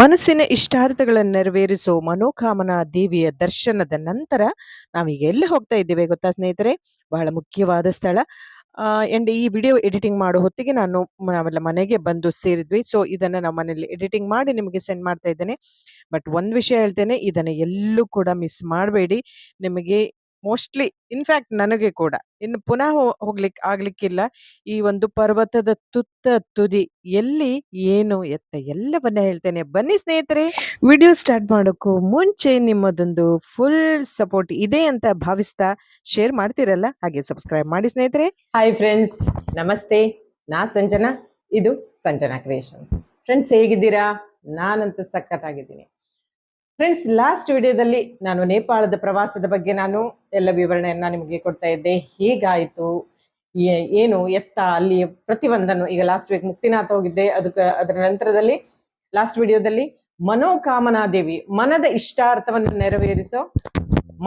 ಮನಸ್ಸಿನ ಇಷ್ಟಾರ್ಥಗಳನ್ನು ನೆರವೇರಿಸೋ ಮನೋಕಾಮನಾ ದೇವಿಯ ದರ್ಶನದ ನಂತರ ನಾವೀಗ ಎಲ್ಲಿ ಹೋಗ್ತಾ ಇದ್ದೇವೆ, ಗೊತ್ತಾ ಸ್ನೇಹಿತರೆ? ಬಹಳ ಮುಖ್ಯವಾದ ಸ್ಥಳ. ಅಂಡ್ ಈ ವಿಡಿಯೋ ಎಡಿಟಿಂಗ್ ಮಾಡೋ ಹೊತ್ತಿಗೆ ನಾನು ನಾವೆಲ್ಲ ಮನೆಗೆ ಬಂದು ಸೇರಿದ್ವಿ. ಸೊ ಇದನ್ನ ನಾವು ಮನೆಯಲ್ಲಿ ಎಡಿಟಿಂಗ್ ಮಾಡಿ ನಿಮಗೆ ಸೆಂಡ್ ಮಾಡ್ತಾ ಇದ್ದೇನೆ. ಬಟ್ ಒಂದು ವಿಷಯ ಹೇಳ್ತೇನೆ, ಇದನ್ನ ಎಲ್ಲೂ ಕೂಡ ಮಿಸ್ ಮಾಡಬೇಡಿ. ನಿಮಗೆ ಮೋಸ್ಟ್ಲಿ ಇನ್ಫ್ಯಾಕ್ಟ್ ನನಗೆ ಕೂಡ. ಇನ್ನು ಪುನಃ ಹೋಗ್ಲಿಕ್ಕೆ ಆಗ್ಲಿಕ್ಕಿಲ್ಲ. ಈ ಒಂದು ಪರ್ವತದ ತುತ್ತ ತುದಿ, ಎಲ್ಲಿ, ಏನು, ಎತ್ತ ಎಲ್ಲವನ್ನ ಹೇಳ್ತೇನೆ. ಬನ್ನಿ ಸ್ನೇಹಿತರೆ, ವಿಡಿಯೋ ಸ್ಟಾರ್ಟ್ ಮಾಡೋಕ್ಕೂ ಮುಂಚೆ ನಿಮ್ಮದೊಂದು ಫುಲ್ ಸಪೋರ್ಟ್ ಇದೆ ಅಂತ ಭಾವಿಸ್ತಾ ಶೇರ್ ಮಾಡ್ತಿರಲ್ಲ? ಹಾಗೆ ಸಬ್ಸ್ಕ್ರೈಬ್ ಮಾಡಿ ಸ್ನೇಹಿತರೆ. ಹಾಯ್ ಫ್ರೆಂಡ್ಸ್ ನಮಸ್ತೆ. ನಾ ಸಂಜನಾ, ಇದು ಸಂಜನಾ ಕ್ರಿಯೇಷನ್. ಫ್ರೆಂಡ್ಸ್ ಹೇಗಿದ್ದೀರಾ? ನಾನಂತೂ ಸಖತ್ತಾಗಿದ್ದೀನಿ. ಫ್ರೆಂಡ್ಸ್ ಲಾಸ್ಟ್ ವಿಡಿಯೋದಲ್ಲಿ ನಾನು ನೇಪಾಳದ ಪ್ರವಾಸದ ಬಗ್ಗೆ ನಾನು ಎಲ್ಲ ವಿವರಣೆಯನ್ನ ನಿಮಗೆ ಕೊಡ್ತಾ ಇದ್ದೆ. ಹೇಗಾಯಿತು? ಏನು ಎತ್ತ, ಅಲ್ಲಿ ಪ್ರತಿಯೊಂದನ್ನು ಈಗ ಲಾಸ್ಟ್ ವೀಕ್ ಮುಕ್ತಿನಾಥ ಹೋಗಿದ್ದೆ. ಅದಕ್ಕೆ ಅದರ ನಂತರದಲ್ಲಿ ಲಾಸ್ಟ್ ವಿಡಿಯೋದಲ್ಲಿ ಮನೋಕಾಮನಾ ದೇವಿ, ಮನದ ಇಷ್ಟಾರ್ಥವನ್ನು ನೆರವೇರಿಸೋ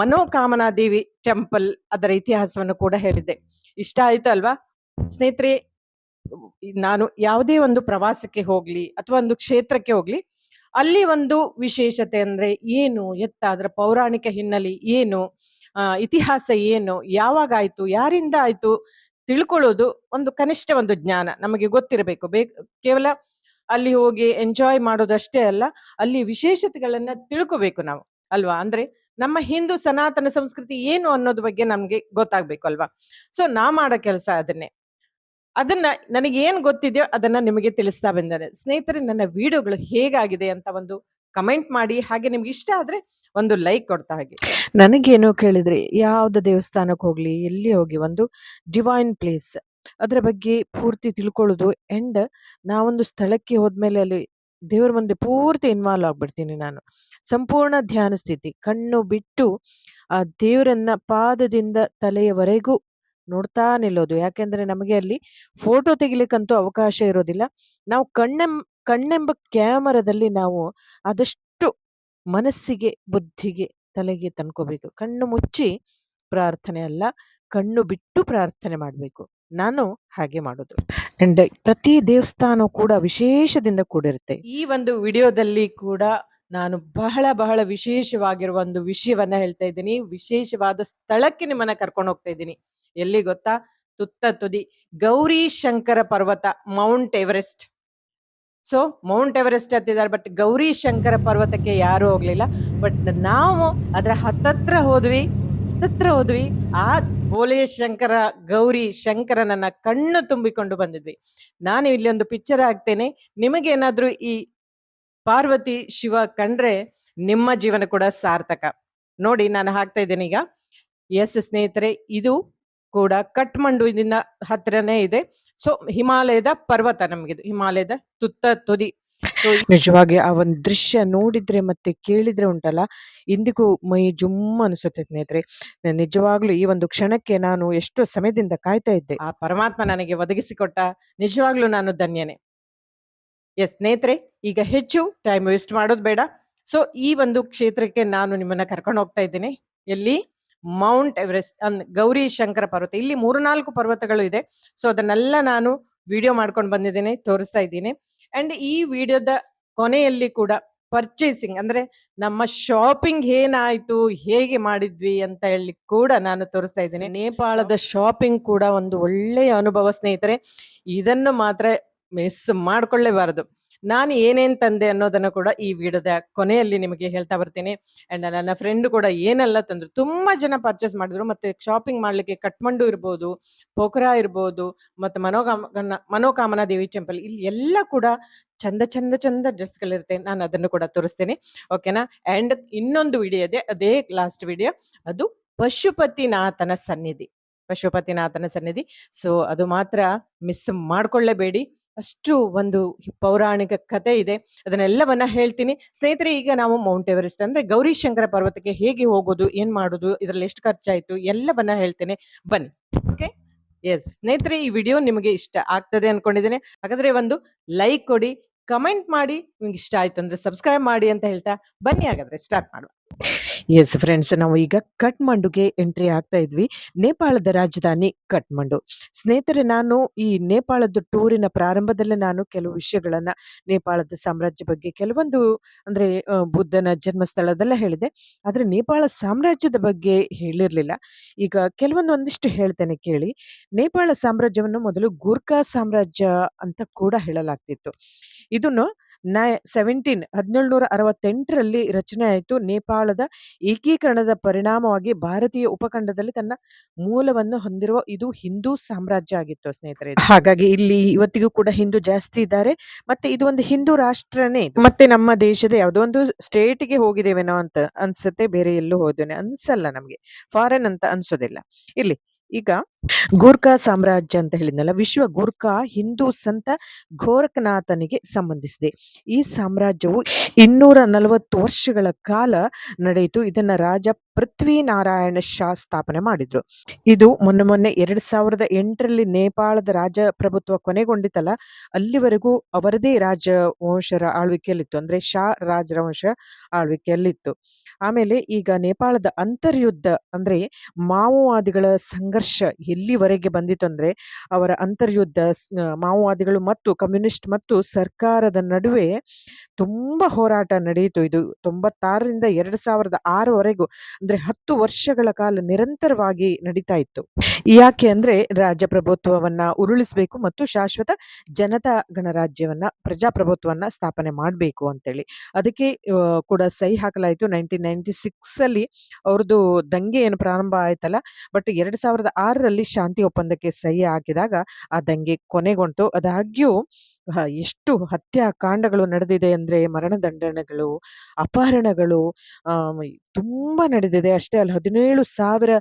ಮನೋಕಾಮನಾ ದೇವಿ ಟೆಂಪಲ್ ಅದರ ಇತಿಹಾಸವನ್ನು ಕೂಡ ಹೇಳಿದ್ದೆ. ಇಷ್ಟ ಆಯ್ತು ಅಲ್ವಾ? ಸ್ನೇಹಿತರೆ, ನಾನು ಯಾವುದೇ ಒಂದು ಪ್ರವಾಸಕ್ಕೆ ಹೋಗ್ಲಿ, ಅಥವಾ ಒಂದು ಕ್ಷೇತ್ರಕ್ಕೆ ಹೋಗ್ಲಿ ಅಲ್ಲಿ ಒಂದು ವಿಶೇಷತೆ ಅಂದ್ರೆ ಏನು? ಎತ್ತ ಅದರ ಪೌರಾಣಿಕ ಹಿನ್ನೆಲೆ ಏನು? ಇತಿಹಾಸ ಏನು? ಯಾವಾಗ ಆಯ್ತು? ಯಾರಿಂದ ಆಯ್ತು? ತಿಳ್ಕೊಳ್ಳೋದು ಒಂದು ಕನಿಷ್ಠ ಒಂದು ಜ್ಞಾನ ನಮಗೆ ಗೊತ್ತಿರಬೇಕು. ಬೇಕ್, ಕೇವಲ ಅಲ್ಲಿ ಹೋಗಿ ಎಂಜಾಯ್ ಮಾಡೋದಷ್ಟೇ ಅಲ್ಲ, ಅಲ್ಲಿ ವಿಶೇಷತೆಗಳನ್ನ ತಿಳ್ಕೋಬೇಕು ನಾವು, ಅಲ್ವಾ? ಅಂದ್ರೆ ನಮ್ಮ ಹಿಂದೂ ಸನಾತನ ಸಂಸ್ಕೃತಿ ಏನು ಅನ್ನೋದ್ರ ಬಗ್ಗೆ ನಮ್ಗೆ ಗೊತ್ತಾಗ್ಬೇಕು, ಅಲ್ವಾ? ಸೊ ನಾ ಮಾಡೋ ಕೆಲಸ ಅದನ್ನೇ. ಅದನ್ನ ನನಗೆ ಏನ್ ಗೊತ್ತಿದೆಯೋ ಅದನ್ನ ನಿಮಗೆ ತಿಳಿಸ್ತಾ ಬಂದಾನೆ ಸ್ನೇಹಿತರೆ, ನನ್ನ ವಿಡಿಯೋಗಳು ಹೇಗಾಗಿದೆ ಅಂತ ಒಂದು ಕಮೆಂಟ್ ಮಾಡಿ, ಹಾಗೆ ನಿಮ್ಗೆ ಇಷ್ಟ ಆದ್ರೆ ಒಂದು ಲೈಕ್ ಕೊಡ್ತಾ ಹಾಗೆ. ನನಗೇನು ಕೇಳಿದ್ರಿ, ಯಾವ್ದು ದೇವಸ್ಥಾನಕ್ಕೆ ಹೋಗ್ಲಿ, ಎಲ್ಲಿ ಹೋಗಿ ಒಂದು ಡಿವೈನ್ ಪ್ಲೇಸ್. ಅದರ ಬಗ್ಗೆ ಪೂರ್ತಿ ತಿಳ್ಕೊಳ್ಳೋದು ಎಂಡ್ ನಾವೊಂದು ಸ್ಥಳಕ್ಕೆ ಹೋದ್ಮೇಲೆ ಅಲ್ಲಿ ದೇವರ ಮುಂದೆ ಪೂರ್ತಿ ಇನ್ವಾಲ್ವ್ ಆಗ್ಬಿಡ್ತೀನಿ ನಾನು. ಸಂಪೂರ್ಣ ಧ್ಯಾನ ಸ್ಥಿತಿ, ಕಣ್ಣು ಬಿಟ್ಟು ಆ ದೇವರನ್ನ ಪಾದದಿಂದ ತಲೆಯವರೆಗೂ ನೋಡ್ತಾ ನಿಲ್ಲೋದು. ಯಾಕೆಂದ್ರೆ ನಮಗೆ ಅಲ್ಲಿ ಫೋಟೋ ತೆಗಿಲಿಕ್ಕಂತೂ ಅವಕಾಶ ಇರೋದಿಲ್ಲ. ನಾವು ಕಣ್ಣೆಂ, ಕಣ್ಣೆಂಬ ಕ್ಯಾಮರಾದಲ್ಲಿ ನಾವು ಆದಷ್ಟು ಮನಸ್ಸಿಗೆ, ಬುದ್ಧಿಗೆ ತಲೆಗೆ ತಂದ್ಕೋಬೇಕು. ಕಣ್ಣು ಮುಚ್ಚಿ ಪ್ರಾರ್ಥನೆ ಅಲ್ಲ, ಕಣ್ಣು ಬಿಟ್ಟು ಪ್ರಾರ್ಥನೆ ಮಾಡಬೇಕು. ನಾನು ಹಾಗೆ ಮಾಡೋದು. ಅಂಡ್ ಪ್ರತಿ ದೇವಸ್ಥಾನ ಕೂಡ ವಿಶೇಷದಿಂದ ಕೂಡಿರುತ್ತೆ. ಈ ಒಂದು ವಿಡಿಯೋದಲ್ಲಿ ಕೂಡ ನಾನು ಬಹಳ ಬಹಳ ವಿಶೇಷವಾಗಿರುವ ಒಂದು ವಿಷಯವನ್ನ ಹೇಳ್ತಾ ಇದ್ದೀನಿ. ವಿಶೇಷವಾದ ಸ್ಥಳಕ್ಕೆ ನಿಮ್ಮನ್ನ ಕರ್ಕೊಂಡು ಹೋಗ್ತಾ ಇದ್ದೀನಿ. ಎಲ್ಲಿ ಗೊತ್ತಾ? ತುತ್ತ ತುದಿ. ಗೌರಿ ಶಂಕರ ಪರ್ವತ, mount Everest. So mount Everest ಹತ್ತಿದ್ದಾರೆ but Gauri Shankar ಪರ್ವತಕ್ಕೆ ಯಾರು ಹೋಗ್ಲಿಲ್ಲ. ಬಟ್ ನಾವು ಅದರ ಹತ್ತತ್ರ ಹೋದ್ವಿ ಹತ್ತತ್ರ ಹೋದ್ವಿ. ಆ ಬೋಲೆ ಶಂಕರ, ಗೌರಿ ಶಂಕರನನ್ನ ಕಣ್ಣು ತುಂಬಿಕೊಂಡು ಬಂದಿದ್ವಿ. ನಾನು ಇಲ್ಲಿ ಒಂದು ಪಿಕ್ಚರ್ ಹಾಕ್ತೇನೆ. ನಿಮಗೇನಾದ್ರೂ ಈ ಪಾರ್ವತಿ ಶಿವ ಕಂಡ್ರೆ ನಿಮ್ಮ ಜೀವನ ಕೂಡ ಸಾರ್ಥಕ. ನೋಡಿ, ನಾನು ಹಾಕ್ತಾ ಇದ್ದೇನೆ ಈಗ. ಎಸ್ ಸ್ನೇಹಿತರೆ, ಇದು ಕೂಡ ಕಟ್ಮಂಡುವಿನಿಂದ ಹತ್ರನೇ ಇದೆ. ಸೊ ಹಿಮಾಲಯದ ಪರ್ವತ ನಮಗಿದು ಹಿಮಾಲಯದ ತುತ್ತ ತುದಿ. ಸೊ ನಿಜವಾಗಿ ಆ ಒಂದು ದೃಶ್ಯ ನೋಡಿದ್ರೆ ಮತ್ತೆ ಕೇಳಿದ್ರೆ ಉಂಟಲ್ಲ ಇಂದಿಗೂ ಮೈ ಜುಮ್ ಅನಿಸುತ್ತೆ ಸ್ನೇಹಿತರೆ. ನಿಜವಾಗ್ಲೂ ಈ ಒಂದು ಕ್ಷಣಕ್ಕೆ ನಾನು ಎಷ್ಟೋ ಸಮಯದಿಂದ ಕಾಯ್ತಾ ಇದ್ದೆ. ಆ ಪರಮಾತ್ಮ ನನಗೆ ಒದಗಿಸಿಕೊಟ್ಟ ನಿಜವಾಗ್ಲೂ ನಾನು ಧನ್ಯನೇ. ಎಸ್ ಸ್ನೇಹಿತರೆ ಈಗ ಹೆಚ್ಚು ಟೈಮ್ ವೇಸ್ಟ್ ಮಾಡೋದು ಬೇಡ. ಸೊ ಈ ಒಂದು ಕ್ಷೇತ್ರಕ್ಕೆ ನಾನು ನಿಮ್ಮನ್ನ ಕರ್ಕೊಂಡು ಹೋಗ್ತಾ ಇದ್ದೀನಿ. ಎಲ್ಲಿ? Mount Everest and Gauri Shankar ಪರ್ವತ. ಇಲ್ಲಿ ಮೂರು ನಾಲ್ಕು ಪರ್ವತಗಳು ಇದೆ. ಸೊ ಅದನ್ನೆಲ್ಲ ನಾನು ವಿಡಿಯೋ ಮಾಡ್ಕೊಂಡು ಬಂದಿದ್ದೇನೆ, ತೋರಿಸ್ತಾ ಇದ್ದೀನಿ. ಅಂಡ್ ಈ ವಿಡಿಯೋದ ಕೊನೆಯಲ್ಲಿ ಕೂಡ ಪರ್ಚೇಸಿಂಗ್ ಅಂದ್ರೆ ನಮ್ಮ ಶಾಪಿಂಗ್ ಏನಾಯ್ತು, ಹೇಗೆ ಮಾಡಿದ್ವಿ ಅಂತ ಹೇಳಿ ಕೂಡ ನಾನು ತೋರಿಸ್ತಾ ಇದ್ದೀನಿ. ನೇಪಾಳದ ಶಾಪಿಂಗ್ ಕೂಡ ಒಂದು ಒಳ್ಳೆಯ ಅನುಭವ ಸ್ನೇಹಿತರೆ. ಇದನ್ನು ಮಾತ್ರ ಮಿಸ್ ಮಾಡ್ಕೊಳ್ಳೇಬಾರದು. ನಾನು ಏನೇನು ತಂದೆ ಅನ್ನೋದನ್ನ ಕೂಡ ಈ ವಿಡಿಯೋದ ಕೊನೆಯಲ್ಲಿ ನಿಮಗೆ ಹೇಳ್ತಾ ಬರ್ತೀನಿ. ಅಂಡ್ ನನ್ನ ಫ್ರೆಂಡ್ ಕೂಡ ಏನೆಲ್ಲ ತಂದ್ರು, ತುಂಬಾ ಜನ ಪರ್ಚೇಸ್ ಮಾಡಿದ್ರು. ಮತ್ತೆ ಶಾಪಿಂಗ್ ಮಾಡ್ಲಿಕ್ಕೆ ಕಟ್ಮಂಡು ಇರ್ಬೋದು, ಪೋಖ್ರಾ ಇರ್ಬೋದು, ಮತ್ತೆ ಮನೋಕಾಮ ಮನೋಕಾಮನಾ ದೇವಿ ಟೆಂಪಲ್ ಇಲ್ಲಿ ಎಲ್ಲ ಕೂಡ ಚಂದ ಚಂದ ಚಂದ ಡ್ರೆಸ್ಗಳಿರುತ್ತೆ ನಾನು ಅದನ್ನು ಕೂಡ ತೋರಿಸ್ತೇನೆ. ಓಕೆನಾ ಅಂಡ್ ಇನ್ನೊಂದು ವಿಡಿಯೋ ಇದೆ. ಅದೇ ಲಾಸ್ಟ್ ವಿಡಿಯೋ ಅದು ಪಶುಪತಿನಾಥನ ಸನ್ನಿಧಿ. ಪಶುಪತಿನಾಥನ ಸನ್ನಿಧಿ. ಸೊ ಅದು ಮಾತ್ರ ಮಿಸ್ ಮಾಡ್ಕೊಳ್ಳೇಬೇಡಿ. ಅಷ್ಟು ಒಂದು ಪೌರಾಣಿಕ ಕತೆ ಇದೆ. ಅದನ್ನೆಲ್ಲವನ್ನ ಹೇಳ್ತೀನಿ. ಸ್ನೇಹಿತರೆ, ಈಗ ನಾವು ಮೌಂಟ್ ಎವರೆಸ್ಟ್ ಅಂದ್ರೆ ಗೌರಿ ಶಂಕರ ಪರ್ವತಕ್ಕೆ ಹೇಗೆ ಹೋಗೋದು, ಏನ್ ಮಾಡೋದು, ಇದ್ರಲ್ಲಿ ಎಷ್ಟು ಖರ್ಚಾಯ್ತು, ಎಲ್ಲವನ್ನ ಹೇಳ್ತೇನೆ. ಬನ್ನಿ. ಓಕೆ? ಎಸ್ ಸ್ನೇಹಿತರೆ, ಈ ವಿಡಿಯೋ ನಿಮಗೆ ಇಷ್ಟ ಆಗ್ತದೆ ಅನ್ಕೊಂಡಿದ್ದೇನೆ. ಹಾಗಾದ್ರೆ ಒಂದು ಲೈಕ್ ಕೊಡಿ, ಕಮೆಂಟ್ ಮಾಡಿ, ನಿಮ್ಗೆ ಇಷ್ಟ ಆಯ್ತು ಅಂದ್ರೆ ಸಬ್ಸ್ಕ್ರೈಬ್ ಮಾಡಿ ಅಂತ ಹೇಳ್ತಾ ಬನ್ನಿ. ಹಾಗಾದ್ರೆ ಸ್ಟಾರ್ಟ್ ಮಾಡುವ. ಎಸ್ ಫ್ರೆಂಡ್ಸ್ ನಾವು ಈಗ ಕಠ್ಮಂಡುಗೆ ಎಂಟ್ರಿ ಆಗ್ತಾ ಇದ್ವಿ. ನೇಪಾಳದ ರಾಜಧಾನಿ ಕಠ್ಮಂಡು ಸ್ನೇಹಿತರೆ, ನಾನು ಈ ನೇಪಾಳದ ಟೂರಿನ ಪ್ರಾರಂಭದಲ್ಲೇ ನಾನು ಕೆಲವು ವಿಷಯಗಳನ್ನ ನೇಪಾಳದ ಸಾಮ್ರಾಜ್ಯ ಬಗ್ಗೆ ಕೆಲವೊಂದು, ಅಂದ್ರೆ ಬುದ್ಧನ ಜನ್ಮಸ್ಥಳದೆಲ್ಲ ಹೇಳಿದೆ. ಆದ್ರೆ, ನೇಪಾಳ ಸಾಮ್ರಾಜ್ಯದ ಬಗ್ಗೆ ಹೇಳಿರ್ಲಿಲ್ಲ. ಈಗ ಕೆಲವೊಂದು ಒಂದಿಷ್ಟು ಹೇಳ್ತೇನೆ ಕೇಳಿ. ನೇಪಾಳ ಸಾಮ್ರಾಜ್ಯವನ್ನು ಮೊದಲು ಗೂರ್ಖಾ ಸಾಮ್ರಾಜ್ಯ ಅಂತ ಕೂಡ ಹೇಳಲಾಗ್ತಿತ್ತು. ಇದನ್ನು ನೈ, ಸೆವೆಂಟೀನ್ ಹದಿನೇಳುನೂರ ಅರವತ್ತೆಂಟರಲ್ಲಿ ರಚನೆ ಆಯಿತು ನೇಪಾಳದ ಏಕೀಕರಣದ ಪರಿಣಾಮವಾಗಿ ಭಾರತೀಯ ಉಪಖಂಡದಲ್ಲಿ ತನ್ನ ಮೂಲವನ್ನು ಹೊಂದಿರುವ ಇದು ಹಿಂದೂ ಸಾಮ್ರಾಜ್ಯ ಆಗಿತ್ತು ಸ್ನೇಹಿತರೆ ಹಾಗಾಗಿ ಇಲ್ಲಿ ಇವತ್ತಿಗೂ ಕೂಡ ಹಿಂದೂ ಜಾಸ್ತಿ ಇದ್ದಾರೆ. ಮತ್ತೆ ಇದು ಒಂದು ಹಿಂದೂ ರಾಷ್ಟ್ರನೇ ಮತ್ತೆ ನಮ್ಮ ದೇಶದ ಯಾವುದೋ ಒಂದು ಸ್ಟೇಟ್ಗೆ ಹೋಗಿದ್ದೇವೇನೋ ಅಂತ ಅನ್ಸುತ್ತೆ. ಬೇರೆ ಎಲ್ಲೂ ಹೋದೇನೆ ಅನ್ಸಲ್ಲ ನಮಗೆ. ಫಾರಿನ್ ಅಂತ ಅನ್ಸೋದಿಲ್ಲ. ಇಲ್ಲಿ ಈಗ ಗೂರ್ಖಾ ಸಾಮ್ರಾಜ್ಯ ಅಂತ ಹೇಳಿದ್ನಲ್ಲ, ವಿಶ್ವ ಗೂರ್ಖಾ ಹಿಂದೂ ಸಂತ ಗೋರಖನಾಥನಿಗೆ ಸಂಬಂಧಿಸಿದೆ. ಈ ಸಾಮ್ರಾಜ್ಯವು ಇನ್ನೂರ ನಲವತ್ತು ವರ್ಷಗಳ ಕಾಲ ನಡೆಯಿತು. ಇದನ್ನ ರಾಜ ಪೃಥ್ವಿನಾರಾಯಣ ಶಾ ಸ್ಥಾಪನೆ ಮಾಡಿದ್ರು. ಇದು ಮೊನ್ನೆ ಮೊನ್ನೆ ಎರಡ್ ಸಾವಿರದ ಎಂಟರಲ್ಲಿ ನೇಪಾಳದ ರಾಜಪ್ರಭುತ್ವ ಕೊನೆಗೊಂಡಿತಲ್ಲ ಅಲ್ಲಿವರೆಗೂ ಅವರದೇ ರಾಜವಂಶರ ಆಳ್ವಿಕೆಯಲ್ಲಿತ್ತು. ಅಂದ್ರೆ ಶಾ ರಾಜವಂಶ ಆಳ್ವಿಕೆಯಲ್ಲಿತ್ತು. ಆಮೇಲೆ ಈಗ ನೇಪಾಳದ ಅಂತರ್ಯುದ್ಧ ಅಂದ್ರೆ ಮಾವೋವಾದಿಗಳ ಸಂಘರ್ಷ ಎಲ್ಲಿವರೆಗೆ ಬಂದಿತ್ತು ಅಂದ್ರೆ ಅವರ ಅಂತರ್ಯುದ್ಧ ಮಾವೋವಾದಿಗಳು ಮತ್ತು ಕಮ್ಯುನಿಸ್ಟ್ ಮತ್ತು ಸರ್ಕಾರದ ನಡುವೆ ತುಂಬಾ ಹೋರಾಟ ನಡೆಯಿತು. ಇದು ತೊಂಬತ್ತಾರರಿಂದ ಎರಡು ಸಾವಿರದ ಆರವರೆಗೂ ಅಂದ್ರೆ ಹತ್ತು ವರ್ಷಗಳ ಕಾಲ ನಿರಂತರವಾಗಿ ನಡೀತಾ ಇತ್ತು. ಯಾಕೆ ಅಂದರೆ ರಾಜಪ್ರಭುತ್ವವನ್ನ ಉರುಳಿಸಬೇಕು ಮತ್ತು ಶಾಶ್ವತ ಜನತಾ ಗಣರಾಜ್ಯವನ್ನ, ಪ್ರಜಾಪ್ರಭುತ್ವವನ್ನ ಸ್ಥಾಪನೆ ಮಾಡಬೇಕು ಅಂತೇಳಿ. ಅದಕ್ಕೆ ಕೂಡ ಸಹಿ ಹಾಕಲಾಯಿತು ನೈನ್ಟೀನ್ ನೈನ್ಟಿ ಸಿಕ್ಸ್ ಅಲ್ಲಿ ಅವ್ರದ್ದು ದಂಗೆ ಏನು ಪ್ರಾರಂಭ ಆಯ್ತಲ್ಲ, ಬಟ್ ಎರಡ್ ಸಾವಿರದ ಆರರಲ್ಲಿ ಶಾಂತಿ ಒಪ್ಪಂದಕ್ಕೆ ಸಹಿ ಹಾಕಿದಾಗ ಆ ದಂಗೆ ಕೊನೆಗೊಂಡು ಅದಾಗ್ಯೂ ಎಷ್ಟು ಹತ್ಯಾಕಾಂಡಗಳು ನಡೆದಿದೆ ಅಂದ್ರೆ ಮರಣದಂಡನೆಗಳು, ಅಪಹರಣಗಳು ತುಂಬ ನಡೆದಿದೆ. ಅಷ್ಟೇ ಅಲ್ಲಿ, ಹದಿನೇಳು ಸಾವಿರ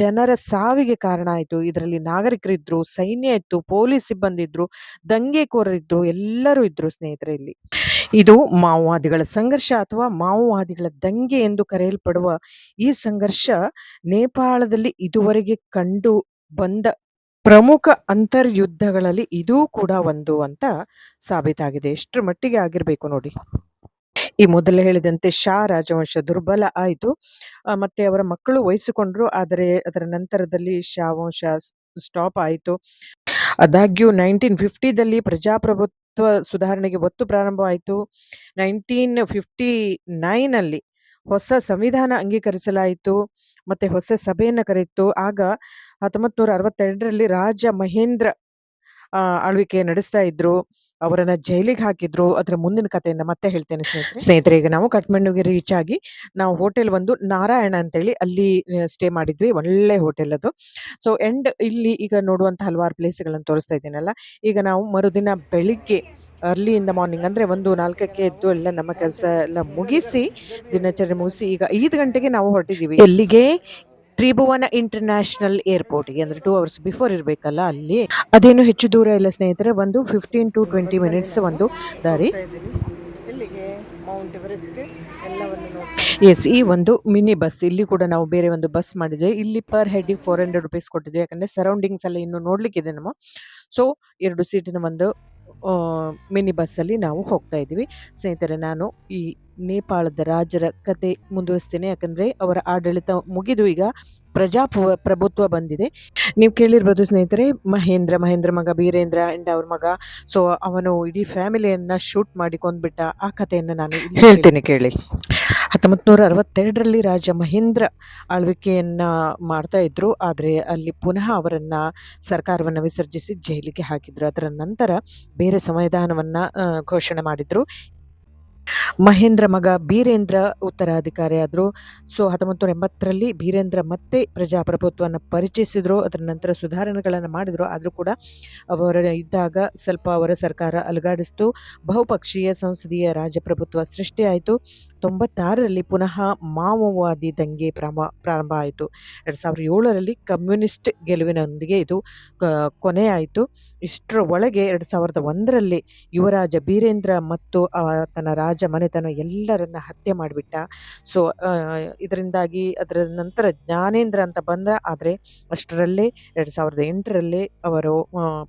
ಜನರ ಸಾವಿಗೆ ಕಾರಣ ಆಯಿತು. ಇದರಲ್ಲಿ ನಾಗರಿಕರಿದ್ರು, ಸೈನ್ಯ ಇತ್ತು, ಪೊಲೀಸ್ ಸಿಬ್ಬಂದಿ ಇದ್ರು ದಂಗೆಕೋರರಿದ್ರು, ಎಲ್ಲರೂ ಇದ್ರು ಸ್ನೇಹಿತರೆ ಇಲ್ಲಿ. ಇದು ಮಾವೋವಾದಿಗಳ ಸಂಘರ್ಷ ಅಥವಾ ಮಾವೋವಾದಿಗಳ ದಂಗೆ ಎಂದು ಕರೆಯಲ್ಪಡುವ ಈ ಸಂಘರ್ಷ ನೇಪಾಳದಲ್ಲಿ ಇದುವರೆಗೆ ಕಂಡು ಬಂದ ಪ್ರಮುಖ ಅಂತರ್ಯುದ್ಧಗಳಲ್ಲಿ ಇದೂ ಕೂಡ ಒಂದು ಅಂತ ಸಾಬೀತಾಗಿದೆ. ಎಷ್ಟರ ಮಟ್ಟಿಗೆ ಆಗಿರ್ಬೇಕು ನೋಡಿ. ಈ ಮೊದಲು ಹೇಳಿದಂತೆ ಶಾ ರಾಜವಂಶ ದುರ್ಬಲ ಆಯಿತು. ಮತ್ತೆ ಅವರ ಮಕ್ಕಳು ವಹಿಸಿಕೊಂಡ್ರು ಆದರೆ ಅದರ ನಂತರದಲ್ಲಿ ಶಾ ವಂಶ ಸ್ಟಾಪ್ ಆಯಿತು. ಆದಾಗ್ಯೂ ನೈನ್ಟೀನ್ ಫಿಫ್ಟಿದಲ್ಲಿ ಪ್ರಜಾಪ್ರಭುತ್ವ ಸುಧಾರಣೆಗೆ ಒತ್ತು ಪ್ರಾರಂಭವಾಯಿತು. ನೈನ್ಟೀನ್ ಫಿಫ್ಟಿ ನೈನಲ್ಲಿ ಹೊಸ ಸಂವಿಧಾನ ಅಂಗೀಕರಿಸಲಾಯಿತು. ಮತ್ತೆ ಹೊಸ ಸಭೆಯನ್ನು ಕರೆಯಿತು. ಆಗ ಹತ್ತೊಂಬತ್ತು ನೂರ ಅರವತ್ತೆರಡರಲ್ಲಿ ರಾಜ ಮಹೇಂದ್ರ ಆಳ್ವಿಕೆ ನಡೆಸ್ತಾ ಇದ್ರು. ಅವರನ್ನ ಜೈಲಿಗೆ ಹಾಕಿದ್ರು ಅದರ ಮುಂದಿನ ಕಥೆಯನ್ನ ಮತ್ತೆ ಹೇಳ್ತೇನೆ ಸ್ನೇಹಿತರೆ. ಸ್ನೇಹಿತರೆ ಈಗ ನಾವು ಕಠ್ಮಂಡುಗೆ ರೀಚ್ ಆಗಿ ನಾವು ಹೋಟೆಲ್ ಒಂದು ನಾರಾಯಣ ಅಂತೇಳಿ ಅಲ್ಲಿ ಸ್ಟೇ ಮಾಡಿದ್ವಿ. ಒಳ್ಳೆ ಹೋಟೆಲ್ ಅದು. ಸೊ ಎಂಡ್ ಇಲ್ಲಿ ಈಗ ನೋಡುವಂತ ಹಲವಾರು ಪ್ಲೇಸ್ಗಳನ್ನು ತೋರಿಸ್ತಾ ಇದ್ದೀನಲ್ಲ. ಈಗ ನಾವು ಮರುದಿನ ಬೆಳಿಗ್ಗೆ ಅರ್ಲಿ ಇನ್ ದ ಮಾರ್ನಿಂಗ್ ಅಂದ್ರೆ ಒಂದು ನಾಲ್ಕಕ್ಕೆ ಎದ್ದು ಎಲ್ಲ ನಮ್ಮ ಕೆಲಸ ಎಲ್ಲ ಮುಗಿಸಿ ದಿನಚರಿ ಮುಗಿಸಿ ಈಗ ಐದು ಗಂಟೆಗೆ ನಾವು ಹೊರಟಿದ್ದೀವಿ. ಎಲ್ಲಿಗೆ? ತ್ರಿಭುವನ ಇಂಟರ್ನ್ಯಾಷನಲ್ ಏರ್ಪೋರ್ಟ್ಗೆ ಅಂದ್ರೆ ಟೂ ಅವರ್ಸ್ ಬಿಫೋರ್ ಇರಬೇಕಲ್ಲ ಅಲ್ಲಿ. ಅದೇನು ಹೆಚ್ಚು ದೂರ ಇಲ್ಲ ಸ್ನೇಹಿತರೆ ಒಂದು ಫಿಫ್ಟೀನ್ ಟು ಟ್ವೆಂಟಿ ಮಿನಿಟ್ಸ್ ಒಂದು ದಾರಿ. ಎಸ್ ಈ ಒಂದು ಮಿನಿ ಬಸ್ ಇಲ್ಲಿ ಕೂಡ ನಾವು ಬೇರೆ ಒಂದು ಬಸ್ ಮಾಡಿದ್ವಿ ಇಲ್ಲಿ ಪರ್ ಹೆಡ್ಗೆ ಫೋರ್ ಹಂಡ್ರೆಡ್ ರುಪೀಸ್ ಕೊಟ್ಟಿದ್ವಿ ಯಾಕಂದ್ರೆ ಸರೌಂಡಿಂಗ್ಸ್ ಎಲ್ಲ ಇನ್ನು ನೋಡ್ಲಿಕ್ಕಿದೆ ನಮ್ಮ. ಸೊ ಎರಡು ಸೀಟಿನ ಒಂದು ಮಿನಿ ಬಸ್ಸಲ್ಲಿ ನಾವು ಹೋಗ್ತಾ ಇದ್ದೀವಿ. ಸ್ನೇಹಿತರೆ, ನಾನು ಈ ನೇಪಾಳದ ರಾಜರ ಕತೆ ಮುಂದುವರಿಸ್ತೇನೆ. ಯಾಕಂದ್ರೆ ಅವರ ಆಡಳಿತ ಮುಗಿದು ಈಗ ಪ್ರಜಾಪ್ರಭು, ಪ್ರಭುತ್ವ ಬಂದಿದೆ. ನೀವು ಕೇಳಿರ್ಬೋದು ಸ್ನೇಹಿತರೆ, ಮಹೇಂದ್ರ ಮಹೇಂದ್ರ ಮಗ, ಬೀರೇಂದ್ರ ಅಂಡ್ ಅವ್ರ ಮಗ. ಸೊ ಅವನು ಇಡೀ ಫ್ಯಾಮಿಲಿಯನ್ನ ಶೂಟ್ ಮಾಡಿ ಕೊಂದ್ಬಿಟ್ಟ ಆ ಕಥೆಯನ್ನು ನಾನು ಹೇಳ್ತೇನೆ ಕೇಳಿ. ಹತ್ತೊಂಬತ್ತು ಅರವತ್ತೆರಡರಲ್ಲಿ ರಾಜ ಮಹೇಂದ್ರ ಆಳ್ವಿಕೆಯನ್ನ ಮಾಡ್ತಾ ಇದ್ರು. ಆದರೆ ಅಲ್ಲಿ ಪುನಃ ಅವರನ್ನು ಸರ್ಕಾರವನ್ನು ವಿಸರ್ಜಿಸಿ ಜೈಲಿಗೆ ಹಾಕಿದ್ರು. ಅದರ ನಂತರ ಬೇರೆ ಸಂವಿಧಾನವನ್ನ ಘೋಷಣೆ ಮಾಡಿದ್ರು. ಮಹೇಂದ್ರ ಮಗ ಬೀರೇಂದ್ರ ಉತ್ತರಾಧಿಕಾರಿಯಾದರು ಸೊ ಹತ್ತೊಂಬತ್ತು ನೂರ ಎಂಬತ್ತರಲ್ಲಿ ಬೀರೇಂದ್ರ ಮತ್ತೆ ಪ್ರಜಾಪ್ರಭುತ್ವವನ್ನು ಪರಿಚಯಿಸಿದ್ರು. ಅದರ ನಂತರ ಸುಧಾರಣೆಗಳನ್ನು ಮಾಡಿದ್ರು. ಆದರೂ ಕೂಡ ಅವರ ಇದ್ದಾಗ ಸ್ವಲ್ಪ ಅವರ ಸರ್ಕಾರ ಅಲುಗಾಡಿಸ್ತು. ಬಹುಪಕ್ಷೀಯ ಸಂಸದೀಯ ರಾಜಪ್ರಭುತ್ವ ಸೃಷ್ಟಿಯಾಯಿತು. ತೊಂಬತ್ತಾರರಲ್ಲಿ ಪುನಃ ಮಾವೋವಾದಿ ದಂಗೆ ಪ್ರಮ, ಪ್ರಾರಂಭ ಆಯಿತು. ಎರಡು ಸಾವಿರದ ಏಳರಲ್ಲಿ ಕಮ್ಯುನಿಸ್ಟ್ ಗೆಲುವಿನೊಂದಿಗೆ ಇದು ಕ- ಕೊನೆಯಾಯಿತು. ಇಷ್ಟರ ಒಳಗೆ ಎರಡು ಸಾವಿರದ ಒಂದರಲ್ಲಿ ಯುವರಾಜ ಬೀರೇಂದ್ರ ಮತ್ತು ತನ್ನ ರಾಜ ಮನೆತನ ಎಲ್ಲರನ್ನ ಹತ್ಯೆ ಮಾಡಿಬಿಟ್ಟ. ಸೊ ಇದರಿಂದಾಗಿ ಅದರ ನಂತರ ಜ್ಞಾನೇಂದ್ರ ಅಂತ ಬಂದ, ಆದರೆ ಅಷ್ಟರಲ್ಲೇ ಎರಡು ಸಾವಿರದ ಎಂಟರಲ್ಲೇ ಅವರು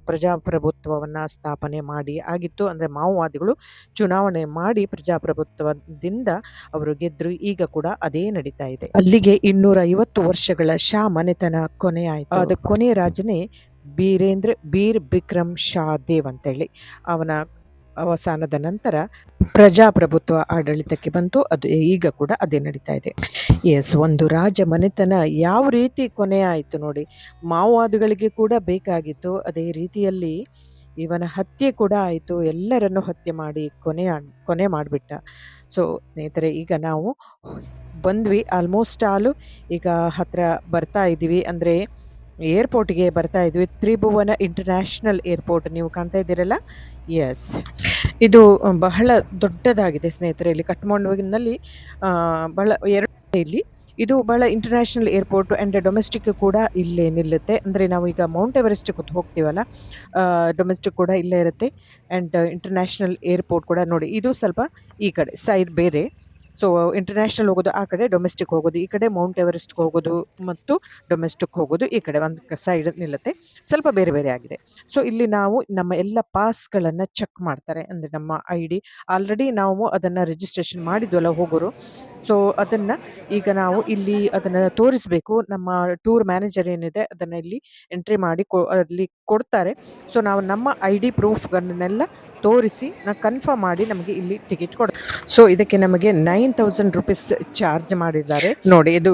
ಪ್ರಜಾಪ್ರಭುತ್ವವನ್ನು ಸ್ಥಾಪನೆ ಮಾಡಿ, ಆಗಿತ್ತು. ಅಂದರೆ ಮಾವೋವಾದಿಗಳು ಚುನಾವಣೆ ಮಾಡಿ ಪ್ರಜಾಪ್ರಭುತ್ವದಿಂದ ಅವರು ಗೆದ್ರು. ಈಗ ಕೂಡ ಅದೇ ನಡೀತಾ ಇದೆ. ಅಲ್ಲಿಗೆ ಇನ್ನೂರ ಐವತ್ತು ವರ್ಷಗಳ ಶಾ ಮನೆತನ ಕೊನೆ ಆಯ್ತು. ಅದ ಕೊನೆ ರಾಜನೇ ಬೀರೇಂದ್ರ ಬೀರ್ ಬಿಕ್ರಮ್ ಶಾ ದೇವ್ ಅಂತೇಳಿ. ಅವನ ಅವಸಾನದ ನಂತರ ಪ್ರಜಾಪ್ರಭುತ್ವ ಆಡಳಿತಕ್ಕೆ ಬಂತು. ಅದು ಈಗ ಕೂಡ ಅದೇ ನಡೀತಾ ಇದೆ. ಎಸ್ ಒಂದು ರಾಜ ಮನೆತನ ಯಾವ ರೀತಿ ಕೊನೆ ಆಯಿತು ನೋಡಿ. ಮಾವೋವಾದಿಗಳಿಗೆ ಕೂಡ ಬೇಕಾಗಿತ್ತು. ಅದೇ ರೀತಿಯಲ್ಲಿ ಇವನ ಹತ್ಯೆ ಕೂಡ ಆಯಿತು. ಎಲ್ಲರನ್ನು ಹತ್ಯೆ ಮಾಡಿ ಕೊನೆ ಕೊನೆ ಮಾಡಿಬಿಟ್ಟ. ಸೊ ಸ್ನೇಹಿತರೆ, ಈಗ ನಾವು ಬಂದ್ವಿ. ಆಲ್ಮೋಸ್ಟ್ ಆಲು ಈಗ ಹತ್ರ ಬರ್ತಾ ಇದ್ದೀವಿ. ಅಂದರೆ ಏರ್ಪೋರ್ಟ್ಗೆ ಬರ್ತಾ ಇದ್ವಿ. ತ್ರಿಭುವನ ಇಂಟರ್ನ್ಯಾಷನಲ್ ಏರ್ಪೋರ್ಟ್ ನೀವು ಕಾಣ್ತಾ ಇದ್ದೀರಲ್ಲ? ಎಸ್ ಇದು ಬಹಳ ದೊಡ್ಡದಾಗಿದೆ ಸ್ನೇಹಿತರೆ. ಇಲ್ಲಿ ಕಠ್ಮಂಡುವಿನಲ್ಲಿ ಬಹಳ ಎರಡು ಇಲ್ಲಿ ಇದು ಬಹಳ ಇಂಟರ್ನ್ಯಾಷನಲ್ ಏರ್ಪೋರ್ಟ್ ಆ್ಯಂಡ್ ಡೊಮೆಸ್ಟಿಕ್ ಕೂಡ ಇಲ್ಲೇ ನಿಲ್ಲುತ್ತೆ. ಅಂದರೆ ನಾವು ಈಗ ಮೌಂಟ್ ಎವರೆಸ್ಟ್ ಕೂತ್ ಹೋಗ್ತೀವಲ್ಲ ಡೊಮೆಸ್ಟಿಕ್ ಕೂಡ ಇಲ್ಲೇ ಇರುತ್ತೆ. ಆ್ಯಂಡ್ ಇಂಟರ್ನ್ಯಾಷನಲ್ ಏರ್ಪೋರ್ಟ್ ಕೂಡ ನೋಡಿ, ಇದು ಸ್ವಲ್ಪ ಈ ಕಡೆ ಸೈಡ್ ಬೇರೆ. ಸೊ ಇಂಟರ್ನ್ಯಾಷನಲ್ ಹೋಗೋದು ಆ ಕಡೆ ಡೊಮೆಸ್ಟಿಕ್ ಹೋಗೋದು ಈ ಕಡೆ ಮೌಂಟ್ ಎವರೆಸ್ಟ್ಗೆ ಹೋಗೋದು ಮತ್ತು ಡೊಮೆಸ್ಟಿಕ್ ಹೋಗೋದು ಈ ಕಡೆ ಒಂದು ಸೈಡ್ ನಿಲ್ಲುತ್ತೆ. ಸ್ವಲ್ಪ ಬೇರೆ ಬೇರೆ ಆಗಿದೆ. ಸೊ ಇಲ್ಲಿ ನಾವು ನಮ್ಮ ಎಲ್ಲ ಪಾಸ್ಗಳನ್ನು ಚೆಕ್ ಮಾಡ್ತಾರೆ. ಅಂದರೆ ನಮ್ಮ ಐ ಡಿ ಆಲ್ರೆಡಿ ನಾವು ಅದನ್ನು ರಿಜಿಸ್ಟ್ರೇಷನ್ ಮಾಡಿದ್ವಲ್ಲ ಹೋಗೋರು. ಸೊ ಅದನ್ನು ಈಗ ನಾವು ಇಲ್ಲಿ ಅದನ್ನು ತೋರಿಸಬೇಕು. ನಮ್ಮ ಟೂರ್ ಮ್ಯಾನೇಜರ್ ಏನಿದೆ, ಅದನ್ನು ಇಲ್ಲಿ ಎಂಟ್ರಿ ಮಾಡಿ ಕೊ, ಅಲ್ಲಿ ಕೊಡ್ತಾರೆ. ಸೊ ನಾವು ನಮ್ಮ ಐ ಡಿ ಪ್ರೂಫ್ಗಳನ್ನೆಲ್ಲ ತೋರಿಸಿ ನಾವು ಕನ್ಫರ್ಮ್ ಮಾಡಿ ನಮಗೆ ಇಲ್ಲಿ ಟಿಕೆಟ್ ಕೊಡ ಸೊ ಇದಕ್ಕೆ ನಮಗೆ ನೈನ್ ತೌಸಂಡ್ ರುಪೀಸ್ ಚಾರ್ಜ್ ಮಾಡಿದ್ದಾರೆ. ನೋಡಿ, ಇದು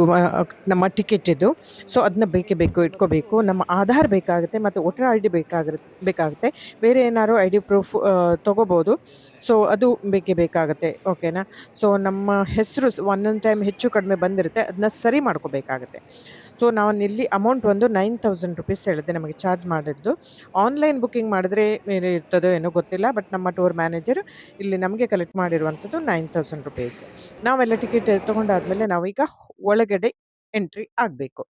ನಮ್ಮ ಟಿಕೆಟ್ ಇದು. ಸೊ ಅದನ್ನ ಬೇಕೇ ಬೇಕು, ಇಟ್ಕೋಬೇಕು. ನಮ್ಮ ಆಧಾರ್ ಬೇಕಾಗುತ್ತೆ, ಮತ್ತು ವೋಟರ್ ಐ ಡಿ ಬೇಕಾಗಿರುತ್ತೆ ಬೇಕಾಗುತ್ತೆ. ಬೇರೆ ಏನಾದ್ರು ಐ ಡಿ ಪ್ರೂಫ್ ತೊಗೋಬೋದು. ಸೊ ಅದು ಬೇಕೇ ಬೇಕಾಗುತ್ತೆ ಓಕೆನಾ ಸೊ ನಮ್ಮ ಹೆಸರು ಒಂದೊಂದು ಟೈಮ್ ಹೆಚ್ಚು ಕಡಿಮೆ ಬಂದಿರುತ್ತೆ ಅದನ್ನ ಸರಿ ಮಾಡ್ಕೋಬೇಕಾಗುತ್ತೆ. ಸೊ ಇಲ್ಲಿ ಅಮೌಂಟ್ ಒಂದು ನೈನ್ ತೌಸಂಡ್ ರುಪೀಸ್ ಹೇಳಿದೆ ನಮಗೆ ಚಾರ್ಜ್ ಮಾಡಿದ್ದು. ಆನ್ಲೈನ್ ಬುಕ್ಕಿಂಗ್ ಮಾಡಿದ್ರೆ ಏನು ಇರ್ತದೋ ಏನೋ ಗೊತ್ತಿಲ್ಲ ಬಟ್ ನಮ್ಮ ಟೂರ್ ಮ್ಯಾನೇಜರ್ ಇಲ್ಲಿ ನಮಗೆ ಕಲೆಕ್ಟ್ ಮಾಡಿರುವಂಥದ್ದು ನೈನ್ ತೌಸಂಡ್ ರುಪೀಸ್ ನಾವೆಲ್ಲ ಟಿಕೆಟ್ ತೊಗೊಂಡಾದ್ಮೇಲೆ ನಾವೀಗ ಒಳಗಡೆ ಎಂಟ್ರಿ ಆಗಬೇಕು.